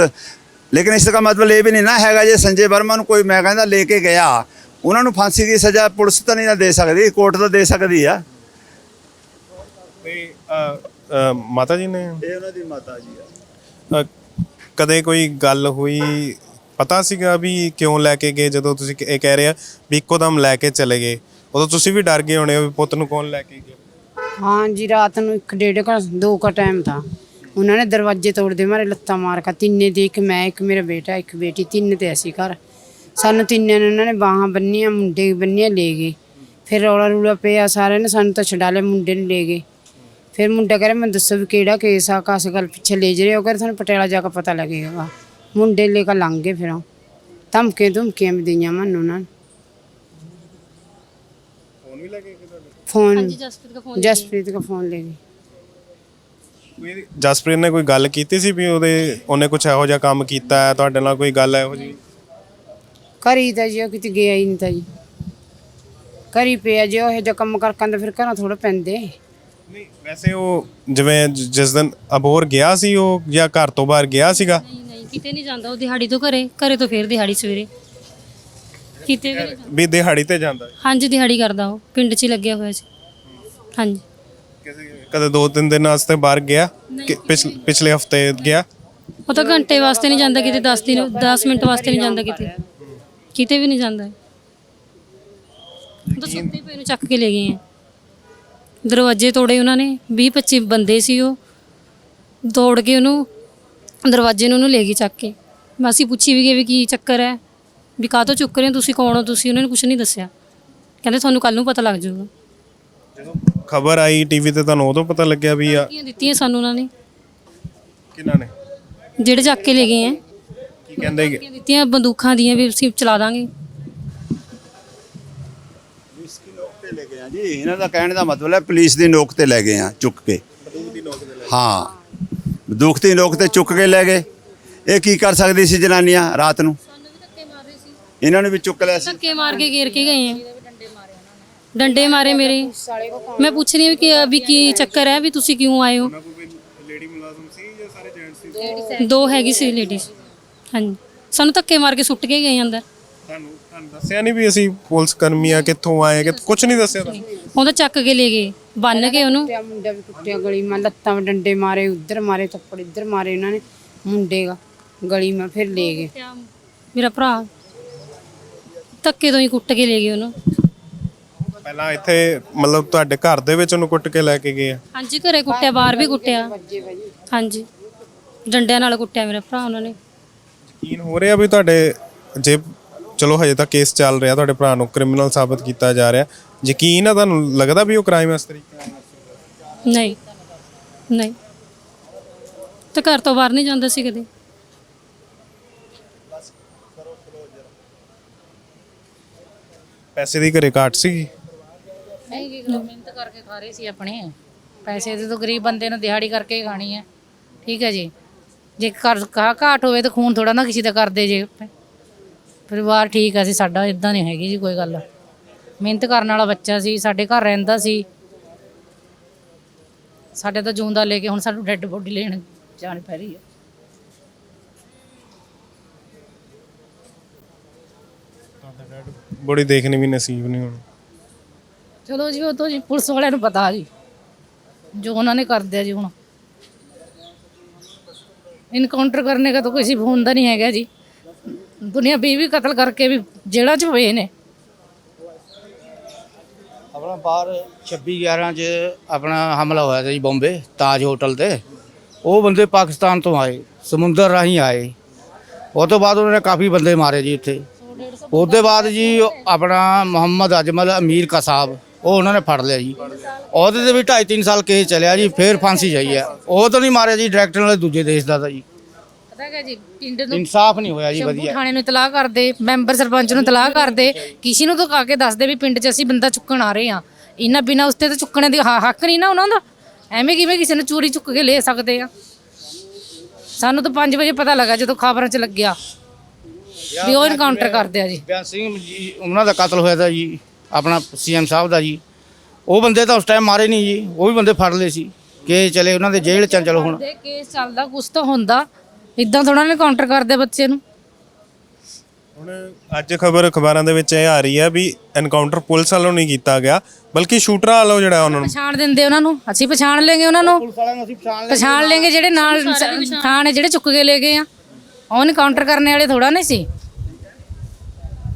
ਲੇਕਿਨ ਇਸ ਦਾ ਮਤਲਬ ਇਹ ਵੀ ਨਹੀਂ ਨਾ ਹੈਗਾ ਜੇ ਸੰਜੇ ਵਰਮਾ ਨੂੰ ਕੋਈ ਮੈਂ ਕਹਿੰਦਾ ਲੈ ਕੇ ਗਿਆ। ਉਹਨਾਂ ਨੂੰ ਫਾਂਸੀ ਦੀ ਸਜ਼ਾ ਪੁਲਿਸ ਤਾਂ ਨਹੀਂ ਨਾ ਦੇ ਸਕਦੀ ਕੋਰਟ ਤਾਂ ਦੇ ਸਕਦੀ ਆ। ਤੇ ਮਾਤਾ ਜੀ ਨੇ? ਇਹ ਉਹਨਾਂ ਦੀ ਮਾਤਾ ਜੀ ਆ। ਕਦੇ ਕੋਈ ਗੱਲ ਹੋਈ ਪਤਾ ਸੀਗਾ ਵੀ ਕਿਉਂ ਲੈ ਕੇ ਗਏ, ਜਦੋਂ ਤੁਸੀਂ ਇਹ ਕਹਿ ਰਹੇ ਆ ਵੀ ਇੱਕੋ ਦਮ ਲੈ ਕੇ ਚਲੇ ਗਏ। ਉਦੋਂ ਤੁਸੀਂ ਵੀ ਡਰ ਗਏ ਹੋਣੇ ਹੋ ਵੀ ਪੁੱਤ ਨੂੰ ਕੌਣ ਲੈ ਕੇ ਗਿਆ? ਹਾਂ ਜੀ, ਰਾਤ ਨੂੰ ਇੱਕ ਡੇਢ ਘੰ ਦੋ ਟਾਈਮ था ਉਹਨਾਂ ਨੇ ਦਰਵਾਜ਼ੇ ਤੋੜਦੇ ਮਾਰੇ, ਲੱਤਾਂ ਮਾਰ ਕੇ ਤਿੰਨੇ ਦੀ, ਇੱਕ ਮੈਂ, ਇੱਕ ਮੇਰਾ ਬੇਟਾ, ਇੱਕ ਬੇਟੀ, ਤਿੰਨ ਤੇ ਅਸੀਂ ਘਰ। ਸਾਨੂੰ ਤਿੰਨਾਂ ਨੇ, ਉਹਨਾਂ ਨੇ ਬਾਹਾਂ ਬੰਨੀਆਂ, ਮੁੰਡੇ ਬੰਨੀਆਂ, ਲੈ ਗਏ। ਫਿਰ ਰੌਲਾ ਰੂਲਾ ਪਿਆ, ਸਾਰਿਆਂ ਨੇ ਸਾਨੂੰ ਤਾਂ ਛਡਾ ਲਿਆ, ਮੁੰਡੇ ਨੂੰ ਲੈ ਗਏ। ਫਿਰ ਮੁੰਡਾ ਕਹ ਰਿਹਾ ਮੈਨੂੰ ਦੱਸੋ ਵੀ ਕਿਹੜਾ ਕੇਸ ਆ ਕਾਸ ਗੱਲ ਪਿੱਛੇ ਲੈ ਜਰੇ ਉਹ ਕਹਿੰਦੇ ਤੁਹਾਨੂੰ ਪਟਿਆਲਾ ਜਾ ਕੇ ਪਤਾ ਲੱਗੇਗਾ। ਮੁੰਡੇ ਲੈ ਕੇ ਲੰਘ ਗਏ ਫਿਰ ਉਹ। ਧਮਕੇ ਧਮਕੀਆਂ ਵੀ ਦਈਆਂ ਮੈਨੂੰ ਉਹਨਾਂ ਨੇ। ਫੋਨ ਵੀ ਲੈ ਕੇ ਗਏ ਤੁਹਾਡੇ? ਫੋਨ ਹਾਂਜੀ ਜਸਪ੍ਰੀਤ ਦਾ ਫੋਨ ਜਸਪ੍ਰੀਤ ਦਾ ਫੋਨ ਲੈ ਗਏ। ਕੋਈ ਜਸਪ੍ਰੀਤ ਨੇ ਕੋਈ ਗੱਲ ਕੀਤੀ ਸੀ ਵੀ ਉਹਦੇ ਉਹਨੇ ਕੁਝ ਇਹੋ ਜਿਹਾ ਕੰਮ ਕੀਤਾ ਹੈ? ਤੁਹਾਡੇ ਨਾਲ ਕੋਈ ਗੱਲ ਇਹੋ ਜਿਹੀ? ਕਰੀ ਤਾਂ ਜੀ ਉਹ ਕਿਤੇ ਗਿਆ ਹੀ ਨਹੀਂ ਤਾਂ ਜੀ। ਕਰੀ ਪਿਆ ਜੇ ਉਹ ਇਹੋ ਜਿਹਾ ਕੰਮ ਕਰ ਕੰਦਾ ਫਿਰ ਘਰਾਂ ਥੋੜਾ ਪੈਂਦੇ। ਨਹੀਂ ਵੈਸੇ ਉਹ ਜਿਵੇਂ ਜ- ਜਿਸ ਦਿਨ ਅਬੋਰ ਗਿਆ ਸੀ ਉਹ ਜਾਂ ਘਰ ਤੋਂ ਬਾਹਰ ਗਿਆ ਸੀਗਾ? ਨਹੀਂ। ਕਿਤੇ ਨਹੀਂ ਜਾਂਦਾ ਉਹ ਦਿਹਾੜੀ ਤੋਂ ਘਰੇ ਘਰੇ ਤੋਂ ਫੇਰ ਦਿਹਾੜੀ ਸਵੇਰੇ। ਕਿਤੇ ਵੀ ਨਹੀਂ ਜਾਂਦਾ। ਵੀ ਦਿਹਾੜੀ ਤੇ ਜਾਂਦਾ। ਹਾਂਜੀ ਦਿਹਾੜੀ ਕਰਦਾ ਉਹ ਪਿੰਡ 'ਚ ਹੀ ਲੱਗਿਆ ਹੋਇਆ ਸੀ। ਹਾਂਜੀ। ਕਿਸੇ ਕਦੇ ਦੋ ਤਿੰਨ ਦਿਨ ਵਾਸਤੇ ਬਾਹਰ ਗਿਆ ਕਿ ਪਿਛਲੇ ਪਿਛਲੇ ਹਫ਼ਤੇ ਗਿਆ? ਉਹ ਤਾਂ ਘੰਟੇ ਵਾਸਤੇ ਨਹੀਂ ਜਾਂਦਾ ਕਿਤੇ 10 ਦਿਨ 10 ਮਿੰਟ ਵਾਸਤੇ ਨਹੀਂ ਜਾਂਦਾ ਕਿਤੇ। ਕਿਤੇ ਵੀ ਨਹੀਂ ਜਾਂਦਾ। ਉਹ ਤਾਂ ਸੁੱਤੇ ਪਏ ਨੂੰ ਚੱਕ ਕੇ ਲੈ ਗਏ ਆ। ਦਰਵਾਜ਼ੇ ਤੋੜੇ ਉਹਨਾਂ ਨੇ 20 25 ਬੰਦੇ ਸੀ ਉਹ। ਤੋੜ ਕੇ ਉਹਨੂੰ ਦਰਵਾਜ਼ੇ ਨੂੰ ਉਹਨੂੰ ਲੈ ਗਈ ਚੱਕ ਕੇ। ਮੈਂ ਅਸੀਂ ਪੁੱਛੀ ਵੀ ਗਏ ਵੀ ਕੀ ਚੱਕਰ ਹੈ? ਵੀ ਕਾਹ ਤੋਂ ਚੁੱਕ ਰਹੇ ਹੋ ਤੁਸੀਂ? ਕੌਣ ਹੋ ਤੁਸੀਂ? ਉਹਨਾਂ ਨੇ ਕੁਝ ਨਹੀਂ ਦੱਸਿਆ। ਕਹਿੰਦੇ ਤੁਹਾਨੂੰ ਕੱਲ ਨੂੰ ਪਤਾ ਲੱਗ ਜਾਊਗਾ। ਖਬਰ ਆਈ ਟੀਵੀ ਤੇ ਤੁਹਾਨੂੰ ਉਦੋਂ ਪਤਾ ਲੱਗਿਆ ਵੀ ਆ ਦਿੱਤੀਆਂ ਸਾਨੂੰ ਉਹਨਾਂ ਨੇ। ਕਿਹਨਾਂ ਨੇ? ਜਿਹੜੇ ਚੱਕ ਕੇ ਲੈ ਗਏ ਆ ਕੀ ਕਹਿੰਦੇ ਕਿ ਦਿੱਤੀਆਂ ਬੰਦੂਕਾਂ ਦੀਆਂ ਵੀ ਅਸੀਂ ਚਲਾ ਦਾਂਗੇ। ਤੇ ਲੈ ਗਏ ਆ ਜੀ? ਇਹਨਾਂ ਦਾ ਕਹਿਣ ਦਾ ਮਤਲਬ ਹੈ ਪੁਲਿਸ ਦੀ ਨੋਕ ਤੇ ਲੈ ਗਏ ਆ ਚੁੱਕ ਕੇ। ਹਾਂ ਦੁੱਖ ਦੀ ਨੋਕ ਤੇ ਚੁੱਕ ਕੇ ਲੈ ਗਏ। ਇਹ ਕੀ ਕਰ ਸਕਦੀ ਸੀ ਜਨਾਨੀਆਂ ਰਾਤ ਨੂੰ? ਇਹਨਾਂ ਨੂੰ ਵੀ ਚੁੱਕ ਲਿਆ ਸੀ। ਧੱਕੇ ਮਾਰ ਕੇ ਘੇਰ ਕੇ ਗਏ ਆ। ਡੰਡੇ ਮਾਰੇ ਮੇਰੇ। ਮੈਂ ਪੁੱਛ ਰਹੀ ਹਾਂ ਵੀ ਕੀ ਵੀ ਕੀ ਚੱਕਰ ਹੈ ਵੀ ਤੁਸੀਂ ਕਿਉਂ ਆਏ ਹੋ? ਲੇਡੀ ਮੁਲਾਜ਼ਮ ਸੀ ਜਾਂ ਸਾਰੇ ਜੈਂਟਸ ਸੀ ਦੋ ਹੈਗੀ ਸੀ ਲੇਡੀਜ਼ ਹਾਂਜੀ। ਸਾਨੂੰ ਧੱਕੇ ਮਾਰ ਕੇ ਸੁੱਟ ਕੇ ਗਏ ਅੰਦਰ। ਤੁਹਾਨੂੰ ਤੁਹਾਨੂੰ ਦੱਸਿਆ ਨਹੀਂ ਵੀ ਅਸੀਂ ਪੁਲਿਸ ਕਰਮੀ ਆ ਕਿੱਥੋਂ ਆਏ ਕਿ ਕੁਝ ਨਹੀਂ ਦੱਸਿਆ ਤੁਹਾਨੂੰ? ਉਹਦਾ ਚੱਕ ਕੇ ਲੈ ਗਏ। ਬੰਨ ਕੇ ਉਹਨੂੰ? ਕੁੱਟਿਆ ਮੁੰਡਾ ਵੀ ਕੁੱਟਿਆ ਗਲੀ ਮੈਂ ਲੱਤਾਂ ਵਿੱਚ ਡੰਡੇ ਮਾਰੇ ਉੱਧਰ ਮਾਰੇ ਥੱਪੜ ਇੱਧਰ ਮਾਰੇ ਉਹਨਾਂ ਨੇ ਮੁੰਡੇ ਦਾ ਗਲੀ ਮੈਂ ਫਿਰ ਲੈ ਗਏ। ਮੇਰਾ ਭਰਾ। ਧੱਕੇ ਤੋਂ ਹੀ ਕੁੱਟ ਕੇ ਲੈ ਗਏ ਉਹਨੂੰ। ਪਹਿਲਾਂ ਇੱਥੇ ਮਤਲਬ ਤੁਹਾਡੇ ਘਰ ਦੇ ਵਿੱਚ ਉਹਨੂੰ ਕੁੱਟ ਕੇ ਲੈ ਕੇ ਗਏ ਆ? ਹਾਂਜੀ ਘਰੇ ਕੁੱਟਿਆ ਬਾਹਰ ਵੀ ਕੁੱਟਿਆ। ਹਾਂਜੀ। ਡੰਡਿਆਂ ਨਾਲ ਕੁੱਟਿਆ ਮੇਰਾ ਭਰਾ ਉਹਨਾਂ ਨੇ। ਯਕੀਨ ਹੋ ਰਿਹਾ ਵੀ ਤੁਹਾਡੇ ਜੇ ਚਲੋ ਹਜੇ ਤਾਂ ਕੇਸ ਚੱਲ ਰਿਹਾ ਤੁਹਾਡੇ ਭਰਾ ਨੂੰ ਕ੍ਰਿਮੀਨਲ ਸਾਬਤ ਕੀਤਾ ਜਾ ਰਿਹਾ। ਯਕੀਨ ਆ ਤੁਹਾਨੂੰ ਲੱਗਦਾ ਵੀ ਉਹ ਕ੍ਰਾਈਮ ਇਸ ਤਰੀਕੇ ਨਾਲ ਨਹੀਂ ਨਹੀਂ। ਤੇ ਘਰ ਤੋਂ ਬਾਹਰ ਨਹੀਂ ਜਾਂਦਾ ਸੀ ਕਦੇ। ਪੈਸੇ ਦੀ ਘਰੇ ਘਾਟ ਸੀਗੀ? ਨਹੀਂ ਕਿ ਮਿਹਨਤ ਕਰਕੇ ਖਾ ਰਹੇ ਸੀ ਆਪਣੇ। ਪੈਸੇ ਦੇ ਤਾਂ ਗਰੀਬ ਬੰਦੇ ਨੂੰ ਦਿਹਾੜੀ ਕਰਕੇ ਹੀ ਖਾਣੀ ਹੈ। ਠੀਕ ਹੈ ਜੀ। ਜੇ ਘਰ ਘਾਟ ਹੋਵੇ ਤਾਂ ਖੂਨ ਥੋੜਾ ਨਾ ਕਿਸੇ ਦਾ ਕਰਦੇ ਜੇ। ਪਰਿਵਾਰ ਠੀਕ ਹੈ ਸੀ ਸਾਡਾ ਇਦਾਂ ਨਹੀਂ ਹੈਗੀ ਜੀ ਕੋਈ ਗੱਲ। ਮਿਹਨਤ ਕਰਨ ਵਾਲਾ ਬੱਚਾ ਸੀ ਸਾਡੇ ਘਰ ਰਹਿੰਦਾ ਸੀ। ਸਾਡੇ ਤਾਂ ਜੂੰਦਾ ਲੈ ਕੇ ਹੁਣ ਸਾਨੂੰ ਡੈੱਡ ਬੋਡੀ ਲੈਣ ਜਾਣੀ ਪੈ ਰਹੀ ਹੈ ਬੜੀ ਦੇਖਣੀ ਵੀ ਨਸੀਬ ਨਹੀਂ ਹੁਣ। ਚਲੋ ਜੀ ਉਹ ਤਾਂ ਜੀ ਪੁਲਿਸ ਵਾਲਿਆਂ ਨੂੰ ਪਤਾ ਜੀ ਜੋ ਉਹਨਾਂ ਨੇ ਕਰ ਦਿਆ ਜੀ ਹੁਣ। ਇਨਕਾਊਂਟਰ ਕਰਨੇ ਦਾ ਤਾਂ ਕੋਈ ਹੁੰਦਾ ਨਹੀਂ ਹੈਗਾ ਜੀ। ਦੁਨੀਆ ਵੀ ਵੀ ਕਤਲ ਕਰਕੇ ਵੀ ਜੇਲ੍ਹਾਂ 'ਚ ਹੋਏ ਨੇ। ਆਪਣਾ ਬਾਹਰ 26 11 ਚ ਆਪਣਾ ਹਮਲਾ ਹੋਇਆ ਸੀ ਜੀ ਬੰਬੇ, ਤਾਜ ਹੋਟਲ ਤੇ। ਉਹ ਬੰਦੇ ਪਾਕਿਸਤਾਨ ਤੋਂ ਆਏ, ਸਮੁੰਦਰ ਰਾਹੀਂ ਆਏ। ਉਹ ਤੋਂ ਬਾਅਦ ਉਹਨਾਂ ਨੇ ਕਾਫੀ ਬੰਦੇ ਮਾਰੇ ਜੀ ਇੱਥੇ ਉਹਦੇ ਬਾਅਦ ਜੀ ਆਪਣਾ ਮੁਹੰਮਦ ਅਜਮਲ, ਅਮੀਰ ਕਸਾਬ ਉਹ ਉਹਨਾਂ ਨੇ ਫੜ ਲਿਆ ਜੀ। ਉਹਦੇ ਤੇ ਵੀ 2.5 3 ਸਾਲ ਕੇਸ ਚੱਲਿਆ ਜੀ, ਫੇਰ ਫਾਂਸੀ ਜਾਈ ਹੈ ਉਹ ਤਾਂ ਨਹੀਂ ਮਾਰਿਆ ਜੀ, ਡਾਇਰੈਕਟਰ ਨਾਲ ਦੂਜੇ ਦੇਸ਼ ਦਾ ਤਾਂ ਜੀ। ਪਤਾ ਹੈ ਜੀ ਪਿੰਡ ਨੂੰ ਇਨਸਾਫ ਨਹੀਂ ਹੋਇਆ ਜੀ ਸ਼ੰਭੂ ਵਧੀਆ। ਥਾਣੇ ਨੂੰ ਇਤਲਾਹ ਕਰਦੇ ਮੈਂਬਰ ਸਰਪੰਚ ਨੂੰ ਇਤਲਾਹ ਕਰਦੇ ਕਿਸੇ ਨੂੰ ਤਾਂ ਆ ਕੇ ਦੱਸਦੇ ਵੀ ਪਿੰਡ 'ਚ ਅਸੀਂ ਬੰਦਾ ਚੁੱਕਣ ਆ ਰਹੇ ਆ ਇਹਨਾਂ ਬਿਨਾਂ ਉਸਤੇ ਤਾਂ ਚੁੱਕਣੇ ਦੀ ਹ- ਹੱਕ ਨਹੀਂ ਨਾ ਉਹਨਾਂ ਦਾ। ਐਵੇਂ ਕਿਵੇਂ ਕਿਸੇ ਨੂੰ ਚੋਰੀ ਚੁੱਕ ਕੇ ਲੈ ਸਕਦੇ ਆ? ਸਾਨੂੰ ਤਾਂ 5 ਵਜੇ ਪਤਾ ਲੱਗਾ ਜਦੋਂ ਖਬਰਾਂ 'ਚ ਲੱਗਿਆ ਵੀ ਉਹ ਇਨਕਾਊਂਟਰ ਕਰਦੇ ਆ ਜੀ। ਬਿਆਨ ਸਿੰਘ ਜੀ ਉਹਨਾਂ ਦਾ ਕਤਲ ਹੋਇਆ ਤਾਂ ਜੀ ਆਪਣਾ ਸੀਐਮ ਸਾਹਿਬ ਦਾ ਜੀ। ਉਹ ਬੰਦੇ ਤਾਂ ਉਸ ਟਾਈਮ ਮਾਰੇ ਨਹੀਂ ਜੀ ਉਹ ਵੀ ਬੰਦੇ ਫੜ ਲਏ ਸੀ ਕਿ ਚਲੇ ਉਹਨਾਂ ਦੇ ਜੇਲ੍ਹ ਚ ਚਲੋ ਹੁਣ। ਦੇ ਕੇਸ ਚੱਲਦਾ ਕੁਛ ਤਾਂ ਹੁੰਦਾ। ਇਦਾਂ ਥੋੜਾ ਨਾ ਕਾਊਂਟਰ ਕਰਦੇ ਬੱਚੇ ਨੂੰ। ਹੁਣ ਅੱਜ ਖਬਰ ਅਖਬਾਰਾਂ ਦੇ ਵਿੱਚ ਇਹ ਆ ਰਹੀ ਹੈ ਵੀ ਐਨਕਾਊਂਟਰ ਪੁਲਿਸ ਵੱਲੋਂ ਨਹੀਂ ਕੀਤਾ ਗਿਆ ਬਲਕਿ ਸ਼ੂਟਰਾਂ ਵੱਲੋਂ ਜਿਹੜਾ ਉਹਨਾਂ ਨੂੰ ਪਛਾਣ ਦਿੰਦੇ ਉਹਨਾਂ ਨੂੰ ਅਸੀਂ ਪਛਾਣ ਲੈਂਗੇ ਉਹਨਾਂ ਨੂੰ। ਪਛਾਣ ਲੈਂਗੇ। ਜਿਹੜੇ ਨਾਲ ਥਾਣੇ ਜਿਹੜੇ ਚੁੱਕ ਕੇ ਲੈ ਗਏ ਆ। ਉਹਨ ਕਾਊਂਟਰ ਕਰਨੇ ਵਾਲੇ ਥੋੜਾ ਨਹੀਂ ਸੀ।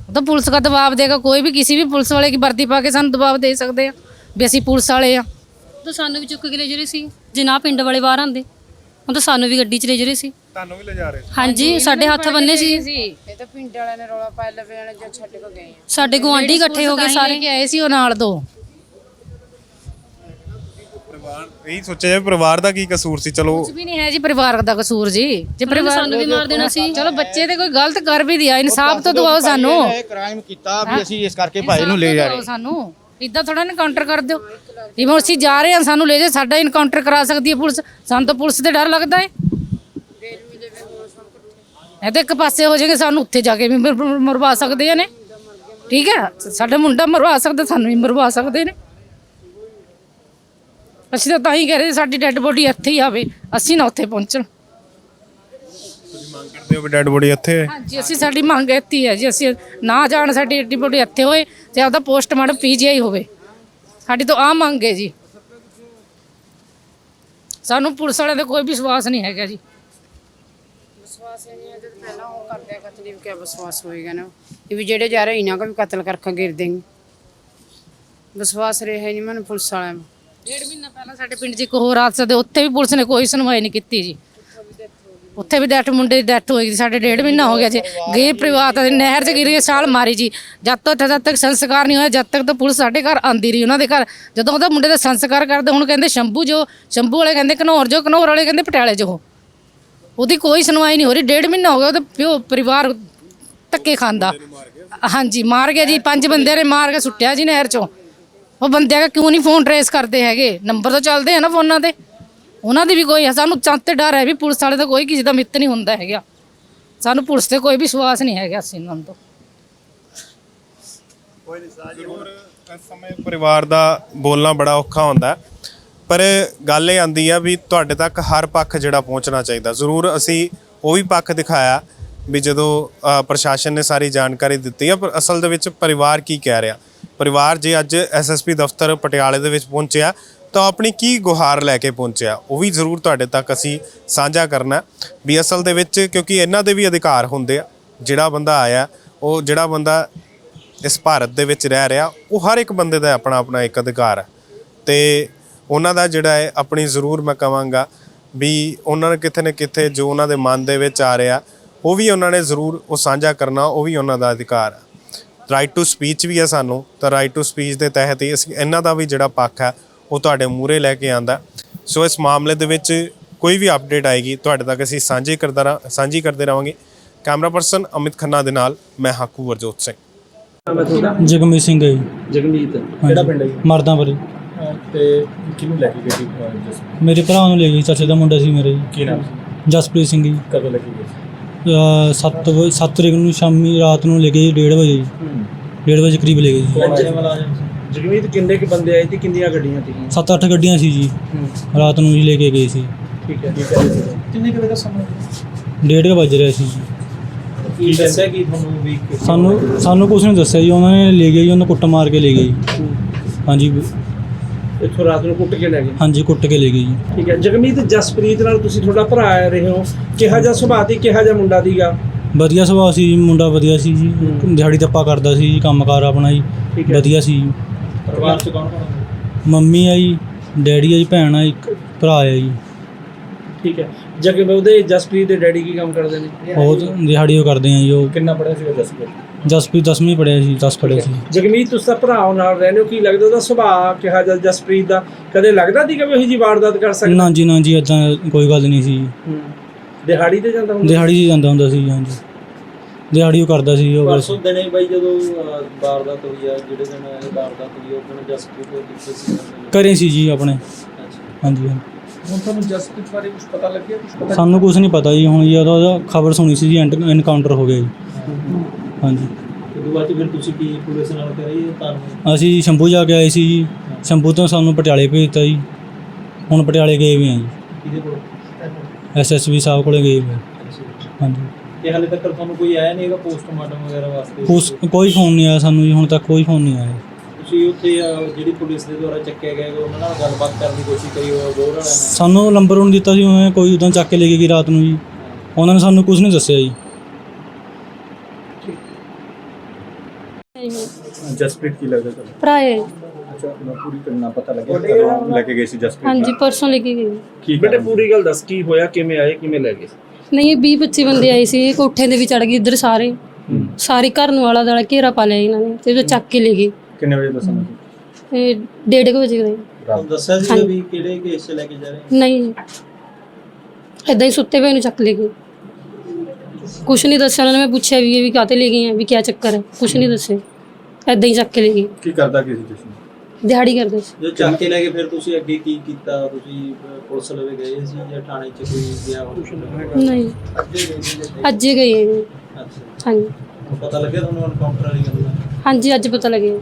ਉਹ ਤਾਂ ਪੁਲਿਸ ਦਾ ਦਬਾਅ ਦੇਗਾ ਕੋਈ ਵੀ ਕਿਸੇ ਵੀ ਪੁਲਿਸ ਵਾਲੇ ਕੀ ਵਰਦੀ ਪਾ ਕੇ ਸਾਨੂੰ ਦਬਾਅ ਦੇ ਸਕਦੇ ਆ ਵੀ ਅਸੀਂ ਪੁਲਿਸ ਵਾਲੇ ਆ। ਤਾਂ ਸਾਨੂੰ ਵੀ ਚੁੱਕ ਕੇ ਲੈ ਜਰੇ ਸੀ ਜੇ ਨਾ ਪਿੰਡ ਵਾਲੇ ਬਾਹਰ ਆਂਦੇ ਉਹ ਤਾਂ ਸਾਨੂੰ ਵੀ ਗੱਡੀ 'ਚ ਲੈ ਜਰੇ ਸੀ। ਤੁਹਾਨੂੰ ਵੀ ਲਿਜਾ ਰਹੇ ਹਾਂਜੀ ਸਾਡੇ ਹੱਥ ਬੰਨੇ ਸੀ। ਇਹ ਤਾਂ ਪਿੰਡ ਵਾਲਿਆਂ ਨੇ ਰੌਲਾ ਪਾਇਆ ਲਵੇ ਵਾਲੇ ਜੋ ਛੱਡ ਕੇ ਗਏ ਆ। ਸਾਡੇ ਗੁਆਂਢੀ ਇਕੱਠੇ ਹੋ ਗਏ ਸਾਰੇ ਕੇ ਆਏ ਸੀ ਉਹ ਨਾਲ ਦੋ। ਪਰਿਵਾਰ ਇਹੀ ਸੋਚਿਆ ਜਾਵੇ ਪਰਿਵਾਰ ਦਾ ਕੀ ਕਸੂਰ ਸੀ? ਚਲੋ ਕੁਝ ਵੀ ਨਹੀਂ ਹੈ ਜੀ ਪਰਿਵਾਰ ਦਾ ਕਸੂਰ ਜੀ। ਜੇ ਪਰਿਵਾਰ ਸਾਨੂੰ ਵੀ ਮਾਰ ਦੇਣਾ ਸੀ। ਚਲੋ ਬੱਚੇ ਤੇ ਕੋਈ ਗਲਤ ਕਰ ਵੀ ਦਿਆ ਇਨਸਾਫ ਤਾਂ ਦਵਾਓ ਸਾਨੂੰ। ਇਹ ਕ੍ਰਾਈਮ ਕੀਤਾ ਵੀ ਅਸੀਂ ਇਸ ਕਰਕੇ ਭਾਈ ਨੂੰ ਲੈ ਜਾ ਰਹੇ। ਸਾਨੂੰ। ਇਦਾਂ ਥੋੜਾ ਇਨਕਾਊਂਟਰ ਕਰ ਦਿਓ। ਜਿਵੇਂ ਅਸੀਂ ਜਾ ਰਹੇ ਹਾਂ ਸਾਨੂੰ ਲੈ ਜਾ ਸਾਡਾ ਇਨਕਾਊਂਟਰ ਕਰਾ ਸਕਦੀ ਹੈ ਪੁਲਿਸ। ਸਾਨੂੰ ਤਾਂ ਪੁਲਿਸ ਤੇ ਡਰ ਲੱਗਦਾ ਹੈ। ਇਹ ਤਾਂ ਇੱਕ ਪਾਸੇ ਹੋ ਜਾਏਗਾ ਸਾਨੂੰ ਉੱਥੇ ਜਾ ਕੇ ਵੀ ਮਰ- ਮਰ- ਮਰਵਾ ਸਕਦੇ ਨੇ। ਠੀਕ ਹੈ? ਸਾਡਾ ਮੁੰਡਾ ਮਰਵਾ ਸਕਦਾ ਸਾਨੂੰ ਵੀ ਮਰਵਾ ਸਕਦੇ ਨੇ। ਅਸੀਂ ਤਾਂ ਤਾਂ ਹੀ ਕਹਿ ਰਹੇ ਸਾਡੀ ਡੈੱਡ ਬੋਡੀ ਇੱਥੇ ਹੀ ਆਵੇ ਅਸੀਂ ਨਾ ਉੱਥੇ ਪਹੁੰਚਣ। ਮੰਗ ਕਰਦੇ ਹੋ ਵੀ ਡੈਡ ਬੋਡੀ ਇੱਥੇ ਹੈ ਹਾਂਜੀ ਅਸੀਂ ਸਾਡੀ ਮੰਗ ਇੱਥੇ ਹੀ ਹੈ ਜੀ ਅਸੀਂ ਨਾ ਜਾਣ ਸਾਡੀ ਏਡੀ ਬੋਡੀ ਇੱਥੇ ਹੋਏ ਤੇ ਆਪਦਾ ਪੋਸਟਮਾਰਟਮ ਪੀਜੀਆਈ ਹੋਵੇ। ਸਾਡੀ ਤਾਂ ਆ ਮੰਗ ਹੈ ਜੀ। ਸਾਨੂੰ ਪੁਲਿਸ ਵਾਲਿਆਂ ਤੇ ਕੋਈ ਵਿਸ਼ਵਾਸ ਨਹੀਂ ਹੈਗਾ ਜੀ ਵਿਸ਼ਵਾਸ ਹੀ ਨਹੀਂ ਹੈ ਜਦ ਪਹਿਲਾਂ ਉਹ ਕਰਦੇ ਆ ਕਤਲ ਵੀ ਕਿਆ ਵਿਸ਼ਵਾਸ ਹੋਏਗਾ ਨਾ। ਇਹ ਵੀ ਜਿਹੜੇ ਜਾ ਰਹੇ ਇਹਨਾਂ ਕੋ ਵੀ ਕਤਲ ਕਰਕੇ ਗਿਰ ਦੇਂਗੇ ਵਿਸ਼ਵਾਸ ਰਿਹਾ ਹੀ ਨਹੀਂ ਮੈਨੂੰ ਪੁਲਿਸ ਡੇਢ ਮਹੀਨਾ ਪਹਿਲਾਂ ਸਾਡੇ ਪਿੰਡ 'ਚ ਇੱਕ ਹੋਰ ਹਾਦਸਾ ਤੇ ਉੱਥੇ ਵੀ ਪੁਲਿਸ ਨੇ ਕੋਈ ਸੁਣਵਾਈ ਨਹੀਂ ਕੀਤੀ ਜੀ। ਉੱਥੇ ਵੀ ਡੈਥ ਮੁੰਡੇ ਦੀ ਡੈਥ ਹੋਈ ਜੀ ਸਾਡੇ ਡੇਢ ਮਹੀਨਾ ਹੋ ਗਿਆ ਜੀ। ਗਏ ਪਰਿਵਾਰ ਤਾਂ ਨਹਿਰ 'ਚ ਗਿਰ ਕੇ ਸਾਲ ਮਾਰੀ ਜੀ। ਜਦ ਤੱਕ ਜਦ ਤੱਕ ਸੰਸਕਾਰ ਨਹੀਂ ਹੋਇਆ, ਜਦ ਤੱਕ ਤਾਂ ਪੁਲਿਸ ਸਾਡੇ ਘਰ ਆਂਦੀ ਰਹੀ, ਉਹਨਾਂ ਦੇ ਘਰ। ਜਦੋਂ ਉਹਦਾ ਮੁੰਡੇ ਦਾ ਸੰਸਕਾਰ ਕਰਦੇ, ਹੁਣ ਕਹਿੰਦੇ, ਸ਼ੰਭੂ ਜੋ, ਸ਼ੰਭੂ ਵਾਲੇ ਕਹਿੰਦੇ, ਘਨੌਰ ਜੋ, ਘਨੌਰ ਵਾਲੇ ਕਹਿੰਦੇ, ਪਟਿਆਲੇ ਜੋ ਉਹਦੀ ਕੋਈ ਸੁਣਵਾਈ ਨਹੀਂ ਹੋ ਰਹੀ। ਡੇਢ ਮਹੀਨਾ ਹੋ ਗਿਆ ਉਹਦੇ ਪਿਓ ਪਰਿਵਾਰ ਧੱਕੇ ਖਾਂਦਾ। ਹਾਂਜੀ, ਮਾਰ ਗਿਆ ਜੀ, ਪੰਜ ਬੰਦਿਆਂ ਨੇ ਮਾਰ ਕੇ ਸੁੱਟਿਆ ਜੀ ਨਹਿਰ ਚੋਂ। ਉਹ ਬੰਦਿਆਂ ਦਾ ਕਿਉਂ ਨਹੀਂ ਫੋਨ ਟਰੇਸ ਕਰਦੇ ਹੈਗੇ? ਨੰਬਰ ਤਾਂ ਚੱਲਦੇ ਆ ਨਾ ਫੋਨਾਂ ਤੇ। ਉਹਨਾਂ ਦੀ ਵੀ ਕੋਈ, ਸਾਨੂੰ ਚੰਦ ਤੇ ਡਰ ਹੈ ਵੀ ਪੁਲਿਸ ਵਾਲੇ ਦਾ ਕੋਈ ਕਿਸੇ ਦਾ ਮਿੱਤ ਨਹੀਂ ਹੁੰਦਾ ਹੈਗਾ। ਸਾਨੂੰ ਪੁਲਿਸ ਤੇ ਕੋਈ ਵਿਸ਼ਵਾਸ ਨਹੀਂ ਹੈਗਾ ਅਸੀਂ ਉਹਨਾਂ ਤੋਂ। ਜ਼ਰੂਰ ਇਸ ਸਮੇਂ ਪਰਿਵਾਰ ਦਾ ਬੋਲਣਾ ਬੜਾ ਔਖਾ ਹੁੰਦਾ ਪਰ ਗੱਲ ਇਹ ਆਂਦੀ ਆ ਵੀ ਤੁਹਾਡੇ ਤੱਕ ਹਰ ਪੱਖ ਜਿਹੜਾ ਪਹੁੰਚਣਾ ਚਾਹੀਦਾ। ਜ਼ਰੂਰ ਅਸੀਂ ਉਹ ਵੀ ਪੱਖ ਦਿਖਾਇਆ ਵੀ ਜਦੋਂ ਪ੍ਰਸ਼ਾਸਨ ਨੇ ਸਾਰੀ ਜਾਣਕਾਰੀ ਦਿੱਤੀ ਆ, ਪਰ ਅਸਲ ਦੇ ਵਿੱਚ ਪਰਿਵਾਰ ਕੀ ਕਹਿ ਰਿਹਾ? ਪਰਿਵਾਰ ਜੇ ਅੱਜ ਐਸਐਸਪੀ ਦਫ਼ਤਰ ਪਟਿਆਲੇ ਦੇ ਵਿੱਚ ਪਹੁੰਚਿਆ, ਤਾਂ ਆਪਣੀ ਕੀ ਗੁਹਾਰ ਲੈ ਕੇ ਪਹੁੰਚਿਆ? ਉਹ ਵੀ ਜ਼ਰੂਰ ਤੁਹਾਡੇ ਤੱਕ ਅਸੀਂ ਸਾਂਝਾ ਕਰਨਾ ਵੀ ਅਸਲ ਦੇ ਵਿੱਚ ਕਿਉਂਕਿ ਇਹਨਾਂ ਦੇ ਵੀ ਅਧਿਕਾਰ ਹੁੰਦੇ ਆ। ਜਿਹੜਾ ਬੰਦਾ ਆਇਆ, ਉਹ ਜਿਹੜਾ ਬੰਦਾ ਇਸ ਭਾਰਤ ਦੇ ਵਿੱਚ ਰਹਿ ਰਿਹਾ, ਉਹ ਹਰ ਇੱਕ ਬੰਦੇ ਦਾ ਆਪਣਾ ਆਪਣਾ ਇੱਕ ਅਧਿਕਾਰ ਹੈ। ਤੇ ਉਹਨਾਂ ਦਾ ਜਿਹੜਾ ਹੈ ਆਪਣੀ ਜ਼ਰੂਰ ਮੈਂ ਕਵਾਂਗਾ ਵੀ ਉਹਨਾਂ ਨੇ ਕਿਤੇ ਨਾ ਕਿਤੇ ਜੋ ਉਹਨਾਂ ਦੇ ਮਨ ਦੇ ਵਿੱਚ ਆ ਰਿਹਾ ਉਹ ਵੀ ਉਹਨਾਂ ਨੇ ਜ਼ਰੂਰ ਉਹ ਸਾਂਝਾ ਕਰਨਾ ਉਹ ਵੀ ਉਹਨਾਂ ਦਾ ਅਧਿਕਾਰ ਹੈ ਰਾਈਟ ਟੂ ਸਪੀਚ ਵੀ ਹੈ ਸਾਨੂੰ ਤਾਂ ਰਾਈਟ ਟੂ ਸਪੀਚ ਦੇ ਤਹਿਤ ਹੀ ਅਸੀਂ ਇਹਨਾਂ ਦਾ ਵੀ ਜਿਹੜਾ ਪੱਖ ਹੈ ਉਹ ਤੁਹਾਡੇ ਮੂਹਰੇ ਲੈ ਕੇ ਆਂਦਾ ਸੋ ਇਸ ਮਾਮਲੇ ਦੇ ਵਿੱਚ ਕੋਈ ਵੀ ਅਪਡੇਟ ਆਏਗੀ ਤੁਹਾਡੇ ਤੱਕ ਅਸੀਂ ਸਾਂਝੀ ਕਰਦਾ ਰਾਂ- ਸਾਂਝੀ ਕਰਦੇ ਰਹਾਂਗੇ ਕੈਮਰਾ ਪਰਸਨ ਅਮਿਤ ਖੰਨਾ ਦੇ ਨਾਲ ਮੈਂ ਹਾਕੂ ਵਰਜੋਤ ਸਿੰਘ ਜਗਮੀਤ ਸਿੰਘ ਹੈ ਜੀ। ਜਗਮੀਤ। ਕਿਹੜਾ ਪਿੰਡ ਹੈ ਜੀ? ਮਰਦਾਂ ਪਰ ਤੇ ਕਿਹਨੂੰ ਲੈ ਕੇ ਗਏ ਸੀ ਅਹ ਜਿਸ ਮੇਰੇ ਭਰਾ ਨੂੰ ਲੈ ਗਈ ਚਾਚੇ ਦਾ ਮੁੰਡਾ ਸੀ ਮੇਰੇ। ਜੀ ਕੀ ਨਾਮ ਸੀ? ਜਸਪ੍ਰੀਤ ਸਿੰਘ ਜੀ। ਕਦੋਂ ਲੈ ਕੇ ਗਏ ਸੀ? 7 ਵਜੇ 7 ਤਰੀਕ ਨੂੰ ਸ਼ਾਮੀ ਰਾਤ ਨੂੰ ਲੈ ਗਏ 1:30 ਵਜੇ ਜੀ। 1:30 ਵਜੇ ਕਰੀਬ ਲੈ ਗਏ ਜੀ। ਕੌਣ ਆਇਆ। ਜਗਮੀਤ ਕਿੰਨੇ ਕੁ ਬੰਦੇ ਆਏ ਤੇ ਕਿੰਨੀਆਂ ਗੱਡੀਆਂ ਸੀਗੀਆਂ 7-8 ਗੱਡੀਆਂ ਸੀ ਜੀ। ਰਾਤ ਨੂੰ ਜੀ ਲੈ ਕੇ ਗਏ ਸੀ। ਠੀਕ ਹੈ ਕਿੰਨੇ ਕੁ ਵਜੇ ਦਾ ਸਮਾਂ? 1:30 ਵਜ ਰਿਹਾ ਸੀ ਜੀ। ਕੀ ਦੱਸਿਆ ਕੀ ਤੁਹਾਨੂੰ ਵੀ ਕਿ- ਸਾਨੂੰ ਸਾਨੂੰ ਕੁਝ ਨਹੀਂ ਦੱਸਿਆ ਜੀ। ਉਹਨਾਂ ਨੇ ਲੈ ਗਏ ਜੀ ਉਹਨਾਂ ਕੁੱਟ ਮਾਰ ਕੇ ਲੈ ਗਏ ਜੀ। ਹਾਂਜੀ। ਇੱਥੋਂ ਰਾਤ ਨੂੰ ਕੁੱਟ ਕੇ ਲੈ ਗਏ? ਹਾਂਜੀ ਕੁੱਟ ਕੇ ਲੈ ਗਏ ਜੀ। ਠੀਕ ਹੈ। ਜਗਮੀਤ ਜਸਪ੍ਰੀਤ ਨਾਲ ਤੁਸੀਂ ਤੁਹਾਡਾ ਭਰਾ ਆ ਰਹੇ ਹੋ। ਕਿਹਾ ਜਾ ਸੁਭਾਅ ਦੀ ਕਿਹਾ ਜਾ ਮੁੰਡਾ ਦੀਗਾ ਵਧੀਆ ਸੁਭਾਅ ਸੀ ਜੀ ਮੁੰਡਾ ਵਧੀਆ ਸੀ ਜੀ। ਦਿਹਾੜੀ ਦੱਪਾ ਕਰਦਾ ਸੀ ਜੀ ਕੰਮਕਾਰ ਆਪਣਾ ਜੀ। ਠੀਕ ਹੈ। ਵਧੀਆ ਸੀ ਜੀ। ਪਰਿਵਾਰ ਚ ਕੌਣ ਕੌਣ ਮੰਮੀ ਆ ਜੀ ਡੈਡੀ ਆ ਜੀ ਭੈਣ ਆ ਇੱਕ ਭਰਾ ਆ ਜੀ। ਠੀਕ ਹੈ। ਜਗ ਉਹਦੇ ਜਸਪ੍ਰੀਤ ਦੇ ਡੈਡੀ ਕੀ ਕੰਮ ਕਰਦੇ ਨੇ? ਉਹ ਦਿਹਾੜੀ ਉਹ ਕਰਦੇ ਆ ਜੀ ਉਹ ਕਿੰਨਾ ਪੜਿਆ ਸੀ ਜਸਪ੍ਰੀਤ? ਜਸਪ੍ਰੀਤ 10ਵੀਂ ਪੜਿਆ ਸੀ 10 ਪੜਿਆ ਸੀ। ਜਗਮੀਤ ਤੁਸੀਂ ਤਾਂ ਭਰਾ ਨਾਲ ਰਹਿੰਦੇ ਹੋ ਕੀ ਲੱਗਦਾ ਉਹਦਾ ਸੁਭਾਅ ਕਿਹਾ ਜਾ ਜਸਪ੍ਰੀਤ ਦਾ? ਕਦੇ ਲੱਗਦਾ ਸੀ ਕਿ ਇਹੋ ਜੀ ਵਾਰਦਾਤ ਕਰ ਸਕਦਾ? ਨਾ ਜੀ ਨਾ ਜੀ ਇਦਾਂ ਕੋਈ ਗੱਲ ਨਹੀਂ ਸੀ। ਹੂੰ। ਦਿਹਾੜੀ ਤੇ ਜਾਂਦਾ ਹੁੰਦਾ? ਦਿਹਾੜੀ 'ਚ ਜਾਂਦਾ ਹੁੰਦਾ ਸੀ ਜੀ, ਹਾਂਜੀ। ਦਿਹਾੜੀ ਉਹ ਕਰਦਾ ਸੀ ਉਹ ਬਸ। ਪਰਸੋਂ ਦਿਨੇ ਬਾਈ ਜਦੋਂ ਅਹ, ਵਾਰਦਾਤ ਹੋਈ ਆ ਜਿਹੜੇ ਦਿਨ ਇਹ ਵਾਰਦਾਤ ਹੋਈ ਆ, ਉਹ ਦਿਨ ਜਸਪ੍ਰੀਤ ਦੇ ਕਿੱਥੇ ਸੀ ਘਰੇ ਸੀ ਜੀ ਆਪਣੇ। ਅੱਛਾ। ਹਾਂਜੀ ਹਾਂਜੀ। ਹੁਣ ਤੁਹਾਨੂੰ ਜਸਪ੍ਰੀਤ ਬਾਰੇ ਕੁਝ ਪਤਾ ਲੱਗਿਆ? ਕੁਝ ਪਤਾ ਸਾਨੂੰ ਕੁਝ ਨਹੀਂ ਪਤਾ ਜੀ ਹੁਣ ਜੀ ਉਹਦਾ ਖਬਰ ਸੁਣੀ ਸੀ ਜੀ ਐਨਕਾਊਂਟਰ ਹੋ ਗਿਆ ਜੀ। ਹਾਂਜੀ। ਉਦੋਂ ਬਾਅਦ 'ਚ ਫਿਰ ਤੁਸੀਂ ਕੀ ਪੁਲਿਸ ਨਾਲ ਕਰੀ ਤੁਹਾਨੂੰ ਅਸੀਂ ਸ਼ੰਭੂ ਜਾ ਕੇ ਆਏ ਸੀ ਜੀ। ਸ਼ੰਭੂ ਤੋਂ ਸਾਨੂੰ ਪਟਿਆਲੇ ਭੇਜਤਾ ਜੀ। ਹੁਣ ਪਟਿਆਲੇ ਗਏ ਵੀ ਆ ਜੀ। ਕਿਹਦੇ ਕੋਲ? ਐਸਐਸਬੀ ਸਾਹਿਬ ਕੋਲੇ ਗਏ ਵੀ ਆ। ਹਾਂਜੀ। ਤੇ ਹਾਲੇ ਤੱਕ ਤੁਹਾਨੂੰ ਕੋਈ ਆਇਆ ਨਹੀਂ ਹੈਗਾ ਪੋਸਟਮਾਰਟਮ ਵਗੈਰਾ ਵਾਸਤੇ? ਕੋਈ ਫੋਨ ਨਹੀਂ ਆਇਆ ਸਾਨੂੰ ਜੀ ਹੁਣ ਤੱਕ ਕੋਈ ਫੋਨ ਨਹੀਂ ਆਇਆ। ਤੁਸੀਂ ਉੱਥੇ ਅਹ, ਜਿਹੜੀ ਪੁਲਿਸ ਦੇ ਦੁਆਰਾ ਚੱਕਿਆ ਗਿਆ ਹੈਗਾ, ਉਹਨਾਂ ਨਾਲ ਗੱਲਬਾਤ ਕਰਨ ਦੀ ਕੋਸ਼ਿਸ਼ ਕਰੀ ਹੋਇਆ ਵਾਲਿਆਂ ਨੇ ਸਾਨੂੰ ਨੰਬਰ ਉਹਨੇ ਦਿੱਤਾ ਸੀ ਉਹਨੇ ਕੋਈ ਉਦੋਂ ਚੱਕ ਕੇ ਲੈ ਕੇ ਗਈ ਰਾਤ ਨੂੰ ਜੀ। ਉਹਨਾਂ ਨੇ ਸਾਨੂੰ ਕੁਝ ਨਹੀਂ ਦੱਸਿਆ ਜੀ। ਜਸਪ੍ਰੀਤ ਕੀ ਲੱਗਦਾ ਤੁਹਾਨੂੰ? ਭਰਾ ਹੈ। ਅੱਛਾ ਉਹਨਾਂ ਪੂਰੀ ਕਰਨਾ ਪਤਾ ਲੱਗਿਆ ਕਦੋਂ ਲੈ ਕੇ ਗਏ ਸੀ ਜਸਪ੍ਰੀਤ ਹਾਂਜੀ ਪਰਸੋਂ ਲੈ ਕੇ ਗਏ। ਕੀ ਬੇਟੇ ਪੂਰੀ ਗੱਲ ਦੱਸ ਕੀ ਹੋਇਆ ਕਿਵੇਂ ਆਏ ਕਿਵੇਂ ਲੈ ਗਏ? ਨਹੀਂ 20 25 ਬੰਦੇ ਆਏ ਸੀ ਕੋਠੇ ਦੇ ਵੀ ਚੜ ਗਏ ਇੱਧਰ ਸਾਰੇ। ਸਾਰੇ ਘਰ ਨੂੰ ਆਲਾ ਦਾਲਾ ਘੇਰਾ ਪਾ ਲਿਆ ਇਹਨਾਂ ਨੇ ਤੇ ਉਹ ਚੱਕ ਕੇ ਲੈ ਗਏ। ਕਿੰਨੇ ਵਜੇ ਦਾ ਸਮਾਂ ਸੀ? ਇਹ ਡੇਢ ਕੁ ਵਜੇ ਗਏ ਤੁਹਾਨੂੰ ਦੱਸਿਆ ਸੀ ਵੀ ਕਿਹੜੇ ਕੇਸ 'ਚ ਲੈ ਕੇ ਜਾ ਰਹੇ ਨਹੀਂ। ਏਦਾਂ ਹੀ ਸੁੱਤੇ ਪਏ ਨੂੰ ਚੱਕ ਲੈ ਗਏ। ਕੁਛ ਨਹੀਂ ਦੱਸਿਆ ਉਹਨਾਂ ਨੇ ਮੈਂ ਪੁੱਛਿਆ ਵੀ ਇਹ ਵੀ ਕਾਤੇ ਲੈ ਗਏ ਆ ਵੀ ਕੀ ਚੱਕਰ ਹੈ? ਕੁਛ ਨਹੀਂ ਦੱਸਿਆ। ਏਦਾਂ ਹੀ ਚੱਕ ਕੇ ਲੈ ਗਏ। ਕੀ ਕਰਦਾ ਕੀ ਸੀ ਤੁਸੀਂ? ਦਿਹਾੜੀ ਕਰਦੇ ਸੀ। ਜੋ ਚੱਕ ਕੇ ਲੈ ਕੇ ਫਿਰ ਤੁਸੀਂ ਅੱਗੇ ਕੀ ਕੀਤਾ? ਤੁਸੀਂ ਅਹ, ਪੁਲਿਸ ਲਵੇ ਗਏ ਸੀ ਜਾਂ ਥਾਣੇ 'ਚ ਕੋਈ ਗਿਆ ਹੋਵੇ? ਨਹੀਂ। ਅੱਜ ਹੀ ਗਏ ਜੀ। ਅੱਛਾ। ਹਾਂਜੀ। ਪਤਾ ਲੱਗਿਆ ਤੁਹਾਨੂੰ ਐਨਕਾਊਂਟਰ ਵਾਲੀ ਗੱਲ ਦਾ? ਹਾਂਜੀ ਅੱਜ ਪਤਾ ਲੱਗਿਆ।